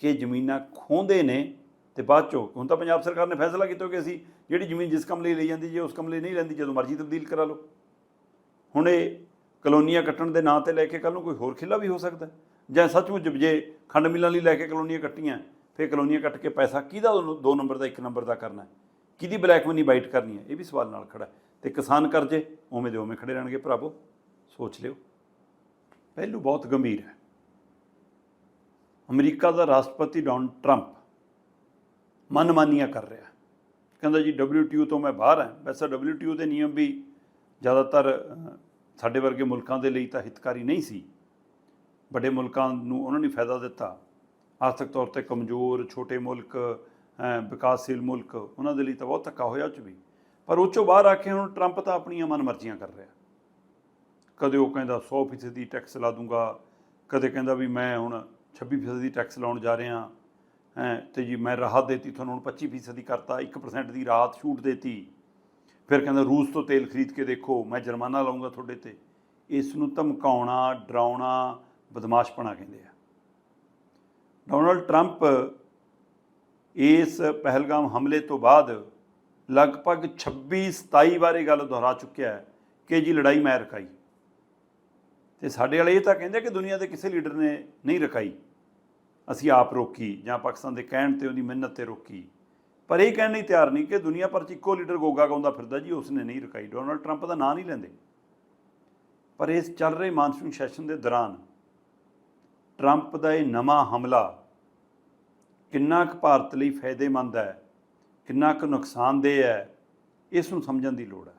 ਕਿ ਜ਼ਮੀਨਾਂ ਖੋਹਦੇ ਨੇ ਤੇ ਬਾਅਦ ਚੋਂ, ਹੁਣ ਤਾਂ ਪੰਜਾਬ ਸਰਕਾਰ ਨੇ ਫੈਸਲਾ ਕੀਤਾ ਕਿ ਅਸੀਂ ਜਿਹੜੀ ਜ਼ਮੀਨ ਜਿਸ ਕੰਮ ਲਈ ਲਈ ਜਾਂਦੀ ਜੇ ਉਸ ਕੰਮ ਲਈ ਨਹੀਂ ਲੈਂਦੀ, ਜਦੋਂ ਮਰਜ਼ੀ ਤਬਦੀਲ ਕਰਾ ਲਓ। ਹੁਣ ਇਹ ਕਲੋਨੀਆਂ ਕੱਟਣ ਦੇ ਨਾਂ ਤੇ ਲੈ ਕੇ ਕੱਲ ਨੂੰ ਕੋਈ ਹੋਰ ਖਿੱਲਾ ਵੀ ਹੋ ਸਕਦਾ। ਜਾਂ ਸੱਚਮੁੱਚ ਜੇ ਖੰਡ ਮਿੱਲਾਂ ਲਈ ਲੈ ਕੇ ਕਲੋਨੀਆਂ ਕੱਟੀਆਂ ਫਿਰ ਕਲੋਨੀਆਂ ਕੱਟ ਕੇ ਪੈਸਾ ਕਿਹਦਾ ਉਹਨੂੰ ਦੋ ਨੰਬਰ ਦਾ, ਇੱਕ ਨੰਬਰ ਦਾ ਕਰਨਾ ਹੈ? ਕਿਹਦੀ ਬਲੈਕ ਮਨੀ ਵਾਈਟ ਕਰਨੀ ਹੈ? ਇਹ ਵੀ ਸਵਾਲ ਨਾਲ ਖੜਾ ਹੈ। ਤੇ ਕਿਸਾਨ ਕਰਜੇ, ਉਵੇਂ ਦੇ ਉਵੇਂ ਖੜੇ ਰਹਿਣਗੇ ਭਰਾਵੋ, ਸੋਚ ਲਿਓ। ਪਹਿਲੂ ਬਹੁਤ ਗੰਭੀਰ ਹੈ। ਅਮਰੀਕਾ ਦਾ ਰਾਸ਼ਟਰਪਤੀ ਡੋਨਲਡ ਟਰੰਪ ਮਨਮਾਨੀਆਂ ਕਰ ਰਿਹਾ ਕਹਿੰਦਾ ਜੀ WTO ਤੋਂ ਮੈਂ ਬਾਹਰ ਹਾਂ। ਵੈਸੇ WTO ਦੇ ਨਿਯਮ ਵੀ ਜ਼ਿਆਦਾਤਰ ਸਾਡੇ ਵਰਗੇ ਮੁਲਕਾਂ ਦੇ ਲਈ ਤਾਂ ਹਿਤਕਾਰੀ ਨਹੀਂ ਸੀ। ਵੱਡੇ ਮੁਲਕਾਂ ਨੂੰ ਉਹਨਾਂ ਨੇ ਫਾਇਦਾ ਦਿੱਤਾ। ਆਰਥਿਕ ਤੌਰ ਤੇ ਕਮਜ਼ੋਰ ਛੋਟੇ ਮੁਲਕ ਅ, ਵਿਕਾਸਸ਼ੀਲ ਮੁਲਕ ਉਹਨਾਂ ਦੇ ਲਈ ਤਾਂ ਬਹੁਤ ਧੱਕਾ ਹੋਇਆ ਉਹ 'ਚ ਵੀ। ਪਰ ਉਹ 'ਚੋਂ ਬਾਹਰ ਆ ਕੇ ਹੁਣ ਟਰੰਪ ਤਾਂ ਆਪਣੀਆਂ ਮਨਮਰਜ਼ੀਆਂ ਕਰ ਰਿਹਾ। ਕਦੇ ਉਹ ਕਹਿੰਦਾ 100% ਦੀ ਟੈਕਸ ਲਾ ਦੂੰਗਾ ਕਦੇ ਕਹਿੰਦਾ ਵੀ ਮੈਂ ਹੁਣ 26% ਦੀ ਟੈਕਸ ਲਾਉਣ ਜਾ ਰਿਹਾ ਹੈ ਤੇ ਜੀ ਮੈਂ ਰਾਹਤ ਦੇਤੀ ਤੁਹਾਨੂੰ ਹੁਣ 25% ਦੀ ਕਰਤਾ 1% ਦੀ ਰਾਹਤ ਛੂਟ ਦੇਤੀ। ਫਿਰ ਕਹਿੰਦਾ ਰੂਸ ਤੋਂ ਤੇਲ ਖਰੀਦ ਕੇ ਦੇਖੋ ਮੈਂ ਜੁਰਮਾਨਾ ਲਾਉਂਗਾ ਤੁਹਾਡੇ ਤੇ। ਇਸ ਨੂੰ ਧਮਕਾਉਣਾ ਡਰਾਉਣਾ ਬਦਮਾਸ਼ਪਣਾ ਕਹਿੰਦੇ ਆ। ਡੋਨਲਡ ਟਰੰਪ ਇਸ ਪਹਿਲਗਾਮ ਹਮਲੇ ਤੋਂ ਬਾਅਦ ਲਗਭਗ 26 27 ਵਾਰ ਇਹ ਗੱਲ ਦੁਹਰਾ ਚੁੱਕਿਆ ਹੈ ਕਿ ਜੀ ਲੜਾਈ ਮੈਂ ਰਖਾਈ। ਤੇ ਸਾਡੇ ਵਾਲੇ ਇਹ ਤਾਂ ਕਹਿੰਦੇ ਕਿ ਦੁਨੀਆ ਦੇ ਕਿਸੇ ਲੀਡਰ ਨੇ ਨਹੀਂ ਰਖਾਈ। ਅਸੀਂ ਆਪ ਰੋਕੀ ਜਾਂ ਪਾਕਿਸਤਾਨ ਦੇ ਕਹਿਣ ਤੇ ਉਹਦੀ ਮਿਹਨਤ ਤੇ ਰੋਕੀ। ਪਰ ਇਹ ਕਹਿਣ ਲਈ ਤਿਆਰ ਨਹੀਂ ਕਿ ਦੁਨੀਆ ਭਰ 'ਚ ਇੱਕੋ ਲੀਡਰ ਗੋਗਾ ਗਾਉਂਦਾ ਫਿਰਦਾ ਜੀ, ਉਸਨੇ ਨਹੀਂ ਰਕਾਈ ਡੋਨਲਡ ਟਰੰਪ ਦਾ ਨਾਂ ਨਹੀਂ ਲੈਂਦੇ। ਪਰ ਇਸ ਚੱਲ ਰਹੇ ਮਾਨਸੂਨ ਸੈਸ਼ਨ ਦੇ ਦੌਰਾਨ ਟਰੰਪ ਦਾ ਇਹ ਨਵਾਂ ਹਮਲਾ ਕਿੰਨਾ ਕੁ ਭਾਰਤ ਲਈ ਫਾਇਦੇਮੰਦ ਹੈ, ਕਿੰਨਾ ਕੁ ਨੁਕਸਾਨਦੇਹ ਹੈ, ਇਸ ਨੂੰ ਸਮਝਣ ਦੀ ਲੋੜ ਹੈ।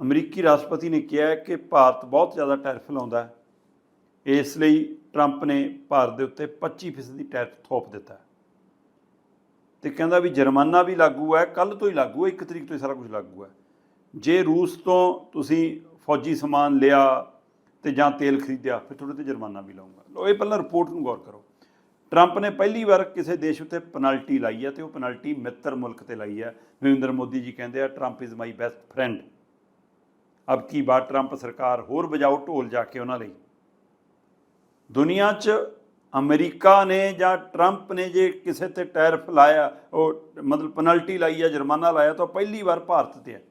ਅਮਰੀਕੀ ਰਾਸ਼ਟਰਪਤੀ ਨੇ ਕਿਹਾ ਕਿ ਭਾਰਤ ਬਹੁਤ ਜ਼ਿਆਦਾ ਟੈਰਿਫ ਲਾਉਂਦਾ ਹੈ। ਇਸ ਲਈ ਟਰੰਪ ਨੇ ਭਾਰਤ ਦੇ ਉੱਤੇ 25% ਦੀ ਟੈਰਿਫ ਥੋਪ ਦਿੱਤਾ ਹੈ। ਤੇ ਕਹਿੰਦਾ ਵੀ ਜੁਰਮਾਨਾ ਵੀ ਲਾਗੂ ਹੈ ਕੱਲ ਤੋਂ ਹੀ ਲਾਗੂ ਹੈ 1 ਤਰੀਕ ਤੋਂ ਹੀ ਸਾਰਾ ਕੁਝ ਲਾਗੂ ਹੈ। ਜੇ ਰੂਸ ਤੋਂ ਤੁਸੀਂ ਫੌਜੀ ਸਮਾਨ ਲਿਆ ਤੇ ਜਾਂ ਤੇਲ ਖਰੀਦਿਆ, ਫਿਰ ਤੁਹਾਡੇ ਤੇ ਜੁਰਮਾਨਾ ਵੀ ਲਾਉਂਗਾ। ਲੋ ਇਹ ਪਹਿਲਾਂ ਰਿਪੋਰਟ ਨੂੰ ਗੌਰ ਕਰੋ। ਟਰੰਪ ਨੇ ਪਹਿਲੀ ਵਾਰ ਕਿਸੇ ਦੇਸ਼ ਉੱਤੇ ਪੈਨਲਟੀ ਲਾਈ ਹੈ ਤੇ ਉਹ ਪੈਨਲਟੀ ਮਿੱਤਰ ਮੁਲਕ ਤੇ ਲਾਈ ਹੈ। ਨਰਿੰਦਰ ਮੋਦੀ ਜੀ ਕਹਿੰਦੇ ਆ Trump is my best friend ਅਬ ਕੀ ਬਾਤ ਟਰੰਪ ਸਰਕਾਰ ਹੋਰ ਵਜਾਓ ਢੋਲ ਜਾ ਕੇ ਉਹਨਾਂ ਲਈ। ਦੁਨੀਆ 'ਚ ਅਮਰੀਕਾ ਨੇ ਜਾਂ ਟਰੰਪ ਨੇ ਜੇ ਕਿਸੇ ਤੇ ਟੈਰਫ ਲਾਇਆ, ਉਹ ਮਤਲਬ ਪੈਨਲਟੀ ਲਾਈ ਹੈ ਜੁਰਮਾਨਾ ਲਾਇਆ, ਤਾਂ ਪਹਿਲੀ ਵਾਰ ਭਾਰਤ ਤੇ ਹੈ।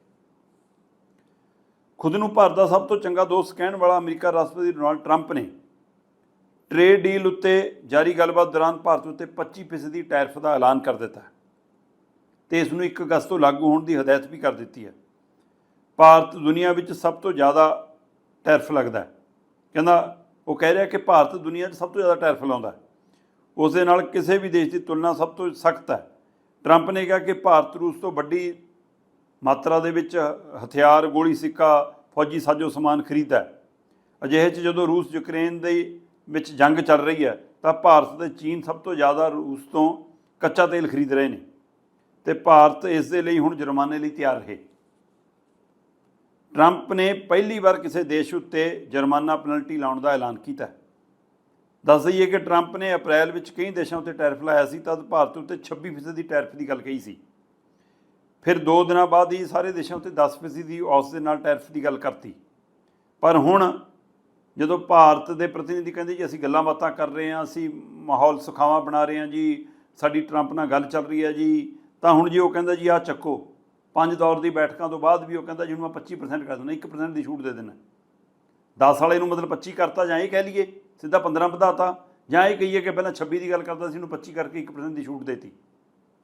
ਖੁਦ ਨੂੰ ਭਾਰਤ ਦਾ ਸਭ ਤੋਂ ਚੰਗਾ ਦੋਸਤ ਕਹਿਣ ਵਾਲਾ ਅਮਰੀਕਾ ਰਾਸ਼ਟਰਪਤੀ ਡੋਨਾਲਡ ਟਰੰਪ ਨੇ ਟ੍ਰੇਡ ਡੀਲ ਉੱਤੇ ਜਾਰੀ ਗੱਲਬਾਤ ਦੌਰਾਨ ਭਾਰਤ ਉੱਤੇ 25% ਦੀ ਟੈਰਿਫ ਦਾ ਐਲਾਨ ਕਰ ਦਿੱਤਾ ਹੈ ਤੇ ਇਸ ਨੂੰ 1 ਅਗਸਤ ਤੋਂ ਲਾਗੂ ਹੋਣ ਦੀ ਹਦਾਇਤ ਵੀ ਕਰ ਦਿੱਤੀ ਹੈ। ਭਾਰਤ ਦੁਨੀਆ ਵਿੱਚ ਸਭ ਤੋਂ ਜ਼ਿਆਦਾ ਟੈਰਿਫ ਲੱਗਦਾ ਹੈ। ਕਹਿੰਦਾ, ਉਹ ਕਹਿ ਰਿਹਾ ਕਿ ਭਾਰਤ ਦੁਨੀਆ 'ਚ ਸਭ ਤੋਂ ਜ਼ਿਆਦਾ ਟੈਰਿਫ ਲਾਉਂਦਾ ਉਸ ਦੇ ਨਾਲ ਕਿਸੇ ਵੀ ਦੇਸ਼ ਦੀ ਤੁਲਨਾ ਸਭ ਤੋਂ ਸਖਤ ਹੈ। ਟਰੰਪ ਨੇ ਕਿਹਾ ਕਿ ਭਾਰਤ ਰੂਸ ਤੋਂ ਵੱਡੀ ਮਾਤਰਾ ਦੇ ਵਿੱਚ ਹਥਿਆਰ, ਗੋਲੀ, ਸਿੱਕਾ, ਫੌਜੀ ਸਾਜੋ ਸਮਾਨ ਖਰੀਦਦਾ ਅਜਿਹੇ 'ਚ ਜਦੋਂ ਰੂਸ, ਯੂਕਰੇਨ ਦੇ ਵਿੱਚ ਜੰਗ ਚੱਲ ਰਹੀ ਹੈ, ਤਾਂ ਭਾਰਤ ਤੇ ਚੀਨ ਸਭ ਤੋਂ ਜ਼ਿਆਦਾ ਰੂਸ ਤੋਂ ਕੱਚਾ ਤੇਲ ਖਰੀਦ ਰਹੇ ਨੇ ਤੇ ਭਾਰਤ ਇਸ ਦੇ ਲਈ ਹੁਣ ਜੁਰਮਾਨੇ ਲਈ ਤਿਆਰ ਹੈ ਟਰੰਪ ਨੇ ਪਹਿਲੀ ਵਾਰ ਕਿਸੇ ਦੇਸ਼ ਉੱਤੇ ਜੁਰਮਾਨਾ, ਪੈਨਲਟੀ ਲਾਉਣ ਦਾ ਐਲਾਨ ਕੀਤਾ ਦੱਸ ਦਈਏ ਕਿ ਟਰੰਪ ਨੇ ਅਪ੍ਰੈਲ ਵਿੱਚ ਕਈ ਦੇਸ਼ਾਂ ਉੱਤੇ ਟੈਰਿਫ ਲਾਇਆ ਸੀ, ਤਦ ਭਾਰਤ ਉੱਤੇ 26% ਦੀ ਟੈਰਿਫ ਦੀ ਗੱਲ ਕਹੀ ਸੀ। ਫਿਰ 2 ਦਿਨਾਂ ਬਾਅਦ ਹੀ ਸਾਰੇ ਦੇਸ਼ਾਂ ਉੱਤੇ 10% ਦੀ ਔਸਤ ਦੇ ਨਾਲ ਟੈਰਿਫ ਦੀ ਗੱਲ ਕਰਤੀ। ਪਰ ਹੁਣ ਜਦੋਂ ਭਾਰਤ ਦੇ ਪ੍ਰਤੀਨਿਧੀ ਕਹਿੰਦੇ ਜੀ, ਅਸੀਂ ਗੱਲਾਂ ਬਾਤਾਂ ਕਰ ਰਹੇ ਹਾਂ, ਅਸੀਂ ਮਾਹੌਲ ਸੁਖਾਵਾਂ ਬਣਾ ਰਹੇ ਹਾਂ ਜੀ, ਸਾਡੀ ਟਰੰਪ ਨਾਲ ਗੱਲ ਚੱਲ ਰਹੀ ਹੈ ਜੀ, ਤਾਂ ਹੁਣ ਜੀ ਉਹ ਕਹਿੰਦਾ ਜੀ, ਆਹ ਚੱਕੋ। ਪੰਜ ਦੌਰ ਦੀ ਬੈਠਕਾਂ ਤੋਂ ਬਾਅਦ ਵੀ ਉਹ ਕਹਿੰਦਾ ਜੀ, ਹੁਣ ਮੈਂ 25% ਕਰ ਦਿੰਦਾ 1% ਦੀ ਛੂਟ ਦੇ ਦੇਣਾ 10 ਵਾਲੇ ਨੂੰ ਮਤਲਬ 25 ਕਰਤਾ ਜਾਂ ਇਹ ਕਹਿ ਲਈਏ, ਸਿੱਧਾ 15 ਵਧਾਤਾ, ਜਾਂ ਇਹ ਕਹੀਏ ਕਿ ਪਹਿਲਾਂ 26 ਦੀ ਗੱਲ ਕਰਦਾ ਸੀ ਇਹਨੂੰ 25 ਕਰਕੇ 1% ਦੀ ਛੂਟ ਦੇਤੀ।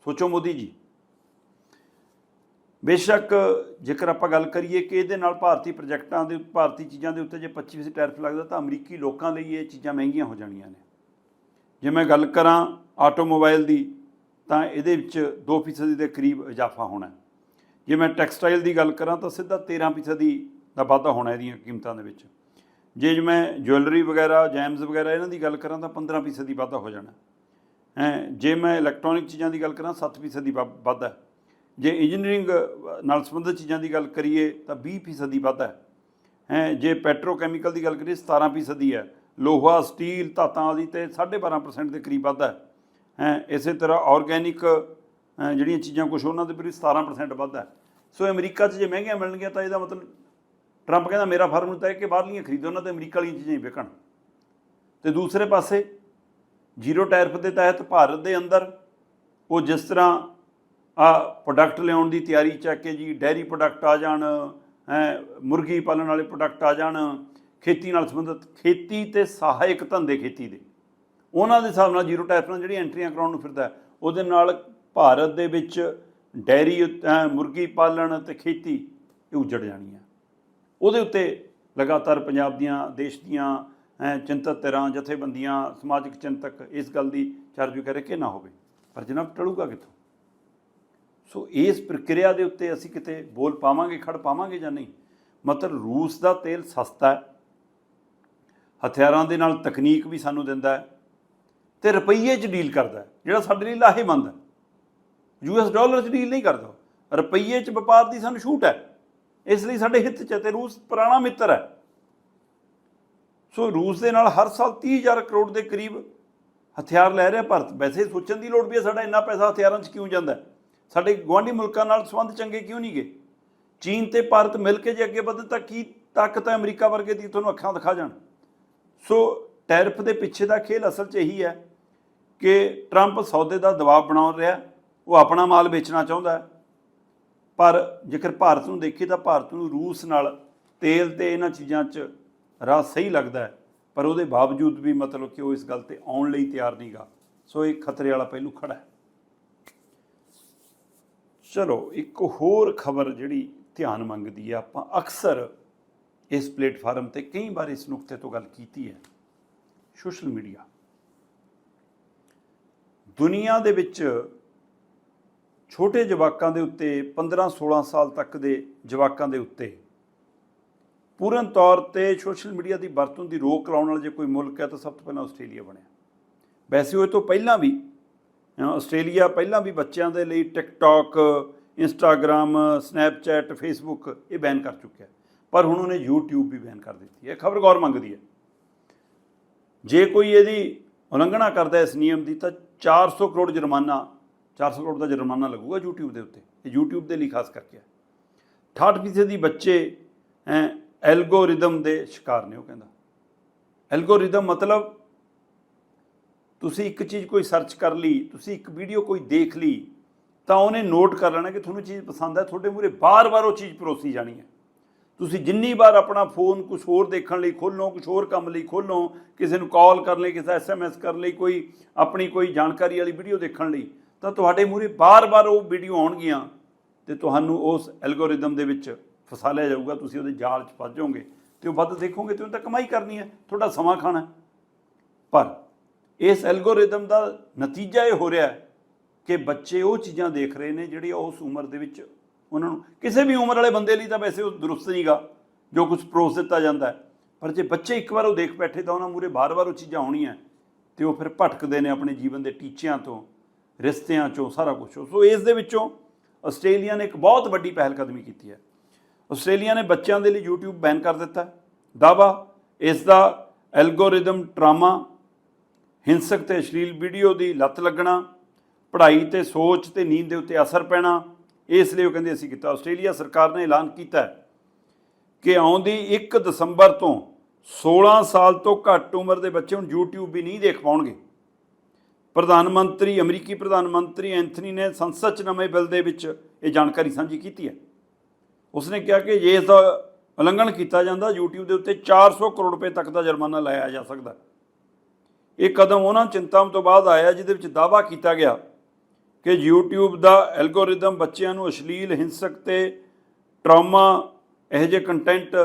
ਸੋਚੋ ਮੋਦੀ ਜੀ। ਬੇਸ਼ੱਕ ਜੇਕਰ ਆਪਾਂ ਗੱਲ ਕਰੀਏ ਕਿ ਇਹਦੇ ਨਾਲ ਭਾਰਤੀ ਪ੍ਰੋਜੈਕਟਾਂ ਦੇ ਭਾਰਤੀ ਚੀਜ਼ਾਂ ਦੇ ਉੱਤੇ ਜੇ 25% ਟੈਰਿਫ ਲੱਗਦਾ ਤਾਂ ਅਮਰੀਕੀ ਲੋਕਾਂ ਲਈ ਇਹ ਚੀਜ਼ਾਂ ਮਹਿੰਗੀਆਂ ਹੋ ਜਾਣੀਆਂ ਨੇ। ਜੇ ਮੈਂ ਗੱਲ ਕਰਾਂ ਆਟੋਮੋਬਾਈਲ ਦੀ, ਤਾਂ ਇਹਦੇ ਵਿੱਚ 2% ਦੇ ਕਰੀਬ ਇਜ਼ਾਫਾ ਹੋਣਾ ਜੇ ਮੈਂ ਟੈਕਸਟਾਈਲ ਦੀ ਗੱਲ ਕਰਾਂ ਤਾਂ ਸਿੱਧਾ 13% ਦਾ ਵਾਧਾ ਹੋਣਾ ਇਹਦੀਆਂ ਕੀਮਤਾਂ ਦੇ ਵਿੱਚ। ਜੇ ਮੈਂ ਜੁਐਲਰੀ ਵਗੈਰਾ, ਜੈਮਸ ਵਗੈਰਾ ਇਹਨਾਂ ਦੀ ਗੱਲ ਕਰਾਂ ਤਾਂ 15% ਦੀ ਵਾਧਾ ਹੋ ਜਾਣਾ ਹੈ। ਜੇ ਮੈਂ ਇਲੈਕਟ੍ਰੋਨਿਕ ਚੀਜ਼ਾਂ ਦੀ ਗੱਲ ਕਰਾਂ 7% ਦੀ ਵਾਧਾ ਜੇ ਇੰਜੀਨੀਅਰਿੰਗ ਨਾਲ ਸੰਬੰਧਿਤ ਚੀਜ਼ਾਂ ਦੀ ਗੱਲ ਕਰੀਏ ਤਾਂ 20% ਦੀ ਵਾਧਾ ਹੈ। ਹੈ, ਜੇ ਪੈਟਰੋਕੈਮੀਕਲ ਦੀ ਗੱਲ ਕਰੀਏ 17% ਦੀ ਹੈ। ਲੋਹਾ ਸਟੀਲ ਧਾਤਾਂ ਆਦਿ ਤੇ 12.5% ਦੇ ਕਰੀਬ ਵਾਧਾ ਹੈ। ਹੈ, ਇਸੇ ਤਰ੍ਹਾਂ ਆਰਗੈਨਿਕ ਜਿਹੜੀਆਂ ਚੀਜ਼ਾਂ ਕੁਝ ਉਹਨਾਂ ਦੇ ਵੀ 17% ਵਾਧਾ ਹੈ। ਸੋ ਅਮਰੀਕਾ 'ਚ ਜੇ ਮਹਿੰਗੀਆਂ ਮਿਲਣਗੀਆਂ ਤਾਂ ਇਹਦਾ ਮਤਲਬ ਟਰੰਪ ਕਹਿੰਦਾ ਮੇਰਾ ਫਾਰਮੂਲਾ ਤਾਂ ਇਹ ਕਿ ਬਾਹਰਲੀਆਂ ਖਰੀਦੋ, ਉਹਨਾਂ ਤੇ ਅਮਰੀਕਾ ਵਾਲੀਆਂ ਚੀਜ਼ਾਂ ਹੀ ਵਿਕਣ। ਤੇ ਦੂਸਰੇ ਪਾਸੇ ਜ਼ੀਰੋ ਟੈਰਿਫ ਦੇ ਤਹਿਤ ਭਾਰਤ ਦੇ ਅੰਦਰ ਉਹ ਜਿਸ ਤਰ੍ਹਾਂ ਆ ਪ੍ਰੋਡਕਟ ਲਿਆਉਣ ਦੀ ਤਿਆਰੀ ਚ ਹੈ ਕਿ ਜੀ ਡੈਰੀ ਪ੍ਰੋਡਕਟ ਆ ਜਾਣ ਹੈ ਮੁਰਗੀ ਪਾਲਣ ਵਾਲੇ ਪ੍ਰੋਡਕਟ ਆ ਜਾਣ ਖੇਤੀ ਨਾਲ ਸੰਬੰਧਿਤ ਖੇਤੀ ਤੇ ਸਹਾਇਕ ਧੰਦੇ ਖੇਤੀ ਦੇ। ਉਹਨਾਂ ਦੇ ਹਿਸਾਬ ਨਾਲ ਜ਼ੀਰੋ ਟੈਰਿਫ ਨਾਲ ਜਿਹੜੀ ਐਂਟਰੀਆਂ ਕਰਾਉਣ ਨੂੰ ਫਿਰਦਾ ਉਹਦੇ ਨਾਲ ਭਾਰਤ ਦੇ ਵਿੱਚ ਡੈਰੀ ਉੱਤੇ- ਮੁਰਗੀ ਪਾਲਣ ਤੇ ਖੇਤੀ ਇਹ ਜਾਣੀ ਹੈ। ਉਹਦੇ ਉੱਤੇ ਲਗਾਤਾਰ ਪੰਜਾਬ ਦੀਆਂ ਦੇਸ਼ ਦੀਆਂ ਅਹ, ਚਿੰਤਤ ਧਿਰਾਂ ਜਥੇਬੰਦੀਆਂ ਸਮਾਜਿਕ ਚਿੰਤਕ ਇਸ ਗੱਲ ਦੀ ਚਰਚਾ ਕਰੇ ਕਿ ਨਾ ਹੋਵੇ। ਪਰ ਜਨਾਬ ਟਲੂਗਾ ਕਿੱਥੋਂ? ਸੋ ਇਸ ਪ੍ਰਕਿਰਿਆ ਦੇ ਉੱਤੇ ਅਸੀਂ ਕਿਤੇ ਬੋਲ ਪਾਵਾਂਗੇ, ਖੜ ਪਾਵਾਂਗੇ ਜਾਂ ਨਹੀਂ? ਮਤਲਬ ਰੂਸ ਦਾ ਤੇਲ ਸਸਤਾ ਹੈ। ਹਥਿਆਰਾਂ ਦੇ ਨਾਲ ਤਕਨੀਕ ਵੀ ਸਾਨੂੰ ਦਿੰਦਾ ਹੈ ਤੇ ਰੁਪਈਏ 'ਚ ਡੀਲ ਕਰਦਾ ਹੈ, ਜਿਹੜਾ ਸਾਡੇ ਲਈ ਲਾਹੇਮੰਦ ਹੈ। ਯੂਐਸ ਡਾਲਰ 'ਚ ਡੀਲ ਨਹੀਂ ਕਰਦਾ ਰੁਪਈਏ 'ਚ ਵਪਾਰ ਦੀ ਸਾਨੂੰ ਛੂਟ ਹੈ। ਇਸ ਲਈ ਸਾਡੇ ਹਿੱਤ 'ਚ ਹੈ ਤੇ ਰੂਸ ਪੁਰਾਣਾ ਮਿੱਤਰ ਹੈ। ਸੋ ਰੂਸ ਦੇ ਨਾਲ ਹਰ ਸਾਲ 30000 ਕਰੋੜ ਦੇ ਕਰੀਬ ਹਥਿਆਰ ਲੈ ਰਿਹਾ ਭਾਰਤ। ਵੈਸੇ ਸੋਚਣ ਦੀ ਲੋੜ ਵੀ ਹੈ ਸਾਡਾ ਇੰਨਾ ਪੈਸਾ ਹਥਿਆਰਾਂ 'ਚ ਕਿਉਂ ਜਾਂਦਾ ਹੈ? ਸਾਡੇ ਗੁਆਂਢੀ ਮੁਲਕਾਂ ਨਾਲ ਸੰਬੰਧ ਚੰਗੇ ਕਿਉਂ ਨਹੀਂ ਗਏ? ਚੀਨ ਤੇ ਭਾਰਤ ਮਿਲ ਕੇ ਜੇ ਅੱਗੇ ਵਧਣ ਤਾਂ ਕੀ ਤਾਕਤ ਹੈ ਅਮਰੀਕਾ ਵਰਗੇ ਦੀ ਤੁਹਾਨੂੰ ਅੱਖਾਂ ਦਿਖਾ ਜਾਣ? ਸੋ ਟੈਰਫ ਦੇ ਪਿੱਛੇ ਦਾ ਖੇਲ ਅਸਲ 'ਚ ਇਹੀ ਹੈ ਕਿ ਟਰੰਪ ਸੌਦੇ ਦਾ ਦਬਾਅ ਬਣਾ ਰਿਹਾ, ਉਹ ਆਪਣਾ ਮਾਲ ਵੇਚਣਾ ਚਾਹੁੰਦਾ ਪਰ ਜੇਕਰ ਭਾਰਤ ਨੂੰ ਦੇਖੀਏ ਤਾਂ ਭਾਰਤ ਨੂੰ ਰੂਸ ਨਾਲ ਤੇਲ ਤੇ ਇਹਨਾਂ ਚੀਜ਼ਾਂ 'ਚ ਰਾਹ ਸਹੀ ਲੱਗਦਾ ਪਰ ਉਹਦੇ ਬਾਵਜੂਦ ਵੀ ਮਤਲਬ ਕਿ ਉਹ ਇਸ ਗੱਲ ਤੇ ਆਉਣ ਲਈ ਤਿਆਰ ਨਹੀਂਗਾ ਸੋ ਇਹ ਖਤਰੇ ਵਾਲਾ ਪਹਿਲੂ ਖੜਾ ਹੈ। ਚਲੋ, ਇੱਕ ਹੋਰ ਖਬਰ ਜਿਹੜੀ ਧਿਆਨ ਮੰਗਦੀ ਹੈ ਆਪਾਂ ਅਕਸਰ ਇਸ ਪਲੇਟਫਾਰਮ ਤੇ ਕਈ ਵਾਰ ਇਸ ਨੁਕਤੇ ਤੋਂ ਗੱਲ ਕੀਤੀ ਹੈ, ਸੋਸ਼ਲ ਮੀਡੀਆ। ਦੁਨੀਆ ਦੇ ਵਿੱਚ ਛੋਟੇ ਜਵਾਕਾਂ ਦੇ ਉੱਤੇ 15 16 ਸਾਲ ਤੱਕ ਦੇ ਜਵਾਕਾਂ ਦੇ ਉੱਤੇ ਪੂਰਨ ਤੌਰ ਤੇ ਸੋਸ਼ਲ ਮੀਡੀਆ ਦੀ ਵਰਤੋਂ ਦੀ ਰੋਕ ਲਾਉਣ ਵਾਲਾ ਜੇ ਕੋਈ ਮੁਲਕ ਹੈ, ਤਾਂ ਸਭ ਤੋਂ ਪਹਿਲਾਂ ਆਸਟ੍ਰੇਲੀਆ ਬਣਿਆ। ਵੈਸੇ ਉਹ ਤੋਂ ਪਹਿਲਾਂ ਵੀ ਆਸਟ੍ਰੇਲੀਆ ਪਹਿਲਾਂ ਵੀ ਬੱਚਿਆਂ ਦੇ ਲਈ ਟਿਕਟੌਕ ਇੰਸਟਾਗ੍ਰam ਸਨੈਪਚੈਟ ਫੇਸਬੁੱਕ ਇਹ ਬੈਨ ਕਰ ਚੁੱਕਿਆ ਪਰ ਹੁਣ ਉਹਨੇ YouTube ਵੀ ਬੈਨ ਕਰ ਦਿੱਤੀ ਹੈ। ਖਬਰ ਗੌਰ ਮੰਗਦੀ ਹੈ। ਜੇ ਕੋਈ ਇਹਦੀ ਉਲੰਘਣਾ ਕਰਦਾ ਇਸ ਨਿਯਮ ਦੀ, ਤਾਂ 400 ਕਰੋੜ ਜੁਰਮਾਨਾ 400 ਕਰੋੜ ਦਾ ਜੁਰਮਾਨਾ ਲੱਗੂਗਾ YouTube ਦੇ ਉੱਤੇ। ਇਹ YouTube ਦੇ ਲਈ ਖਾਸ ਕਰਕੇ ਹੈ। 68% ਦੀ ਬੱਚੇ ਐ ਐਲਗੋਰਿਦਮ ਦੇ ਸ਼ਿਕਾਰ ਨੇ, ਉਹ ਕਹਿੰਦਾ। ਐਲਗੋਰਿਦਮ ਮਤਲਬ ਤੁਸੀਂ ਇੱਕ ਚੀਜ਼ ਕੋਈ ਸਰਚ ਕਰ ਲਈ, ਤੁਸੀਂ ਇੱਕ ਵੀਡੀਓ ਕੋਈ ਦੇਖ ਲਈ, ਤਾਂ ਉਹਨੇ ਨੋਟ ਕਰ ਲੈਣਾ ਕਿ ਤੁਹਾਨੂੰ ਚੀਜ਼ ਪਸੰਦ ਹੈ, ਤੁਹਾਡੇ ਮੂਰੇ ਬਾਰ-ਬਾਰ ਉਹ ਚੀਜ਼ ਪਰੋਸੀ ਜਾਣੀ ਹੈ। ਤੁਸੀਂ ਜਿੰਨੀ ਵਾਰ ਆਪਣਾ ਫੋਨ ਕੁਝ ਹੋਰ ਦੇਖਣ ਲਈ ਖੋਲੋ ਕੁਝ ਹੋਰ ਕੰਮ ਲਈ ਖੋਲੋ ਕਿਸੇ ਨੂੰ ਕਾਲ ਕਰਨ ਲਈ, ਕਿਸੇ ਐਸਐਮਐਸ ਕਰਨ ਲਈ, ਕੋਈ ਆਪਣੀ ਕੋਈ ਜਾਣਕਾਰੀ ਵਾਲੀ ਵੀਡੀਓ ਦੇਖਣ ਲਈ, ਤਾਂ ਤੁਹਾਡੇ ਮੂਰੇ ਬਾਰ-ਬਾਰ ਉਹ ਵੀਡੀਓ ਆਉਣਗੀਆਂ ਤੇ ਤੁਹਾਨੂੰ ਉਸ ਐਲਗੋਰਿਦਮ ਦੇ ਵਿੱਚ ਫਸਾ ਲਿਆ ਜਾਊਗਾ, ਤੁਸੀਂ ਉਹਦੇ ਜਾਲ 'ਚ ਫਸ ਜਾਓਗੇ ਤੇ ਉਹ ਵੱਧ ਦੇਖੋਗੇ ਤੇ ਉਹ ਤਾਂ ਕਮਾਈ ਕਰਨੀ ਹੈ, ਤੁਹਾਡਾ ਸਮਾਂ ਖਾਣਾ ਪਰ ਇਸ ਐਲਗੋਰਿਦਮ ਦਾ ਨਤੀਜਾ ਇਹ ਹੋ ਰਿਹਾ ਕਿ ਬੱਚੇ ਉਹ ਚੀਜ਼ਾਂ ਦੇਖ ਰਹੇ ਨੇ ਜਿਹੜੀਆਂ ਉਸ ਉਮਰ ਦੇ ਵਿੱਚ ਉਹਨਾਂ ਨੂੰ, ਕਿਸੇ ਵੀ ਉਮਰ ਵਾਲੇ ਬੰਦੇ ਲਈ ਤਾਂ ਵੈਸੇ ਉਹ ਦਰੁਸਤ ਨਹੀਂਗਾ, ਜੋ ਕੁਝ ਪਰੋਸ ਦਿੱਤਾ ਜਾਂਦਾ ਹੈ। ਪਰ ਜੇ ਬੱਚੇ ਇੱਕ ਵਾਰ ਉਹ ਦੇਖ ਬੈਠੇ ਤਾਂ ਉਹਨਾਂ ਮੂਰੇ ਬਾਰ-ਬਾਰ ਉਹ ਚੀਜ਼ਾਂ ਆਉਣੀਆਂ ਤੇ ਉਹ ਫਿਰ ਭਟਕਦੇ ਨੇ ਆਪਣੇ ਜੀਵਨ ਦੇ ਟੀਚਿਆਂ ਤੋਂ, ਰਿਸ਼ਤਿਆਂ ਚੋਂ, ਸਾਰਾ ਕੁਝ ਸੋ ਇਸ ਦੇ ਵਿੱਚੋਂ ਆਸਟ੍ਰੇਲੀਆ ਨੇ ਇੱਕ ਬਹੁਤ ਵੱਡੀ ਪਹਿਲ ਕਦਮੀ ਕੀਤੀ ਹੈ। ਆਸਟ੍ਰੇਲੀਆ ਨੇ ਬੱਚਿਆਂ ਦੇ ਲਈ YouTube ਬੈਨ ਕਰ ਦਿੱਤਾ। ਹੈ। ਦਾਅਵਾ, ਇਸ ਦਾ ਐਲਗੋਰਿਦਮ ਟਰਾਮਾ ਹਿੰਸਕ ਤੇ ਅਸ਼ਲੀਲ ਵੀਡੀਓ ਦੀ ਲੱਤ ਲੱਗਣਾ, ਪੜ੍ਹਾਈ ਤੇ ਸੋਚ ਤੇ ਨੀਂਦ ਦੇ ਉੱਤੇ ਅਸਰ ਪੈਣਾ, ਇਸ ਲਈ ਉਹ ਕਹਿੰਦੇ ਅਸੀਂ ਕੀਤਾ। ਆਸਟ੍ਰੇਲੀਆ ਸਰਕਾਰ ਨੇ ਐਲਾਨ ਕੀਤਾ ਕਿ ਆਉਂਦੀ 1 ਦਸੰਬਰ ਤੋਂ 16 ਸਾਲ ਤੋਂ ਘੱਟ ਉਮਰ ਦੇ ਬੱਚੇ ਹੁਣ YouTube ਵੀ ਨਹੀਂ ਦੇਖ ਪਾਉਣਗੇ। ਪ੍ਰਧਾਨ ਮੰਤਰੀ, ਅਮਰੀਕੀ ਪ੍ਰਧਾਨ ਮੰਤਰੀ ਐਂਥਨੀ ਨੇ ਸੰਸਦ 'ਚ ਨਵੇਂ ਬਿੱਲ ਦੇ ਵਿੱਚ ਇਹ ਜਾਣਕਾਰੀ ਸਾਂਝੀ ਕੀਤੀ ਹੈ। ਉਸਨੇ ਕਿਹਾ ਕਿ ਜੇ ਇਸ ਦਾ ਉਲੰਘਣ ਕੀਤਾ ਜਾਂਦਾ, YouTube ਦੇ ਉੱਤੇ 400 ਕਰੋੜ ਰੁਪਏ ਤੱਕ ਦਾ ਜੁਰਮਾਨਾ ਲਾਇਆ ਜਾ ਸਕਦਾ ਹੈ। ਇਹ ਕਦਮ ਉਹਨਾਂ ਚਿੰਤਾਵਾਂ ਤੋਂ ਬਾਅਦ ਆਇਆ, ਜਿਹਦੇ ਵਿੱਚ ਦਾਅਵਾ ਕੀਤਾ ਗਿਆ ਕਿ YouTube ਦਾ ਐਲਗੋਰਿਦਮ ਬੱਚਿਆਂ ਨੂੰ ਅਸ਼ਲੀਲ, ਹਿੰਸਕ ਤੇ ਟਰਾਮਾ ਇਹੋ ਜਿਹੇ ਕੰਟੈਂਟ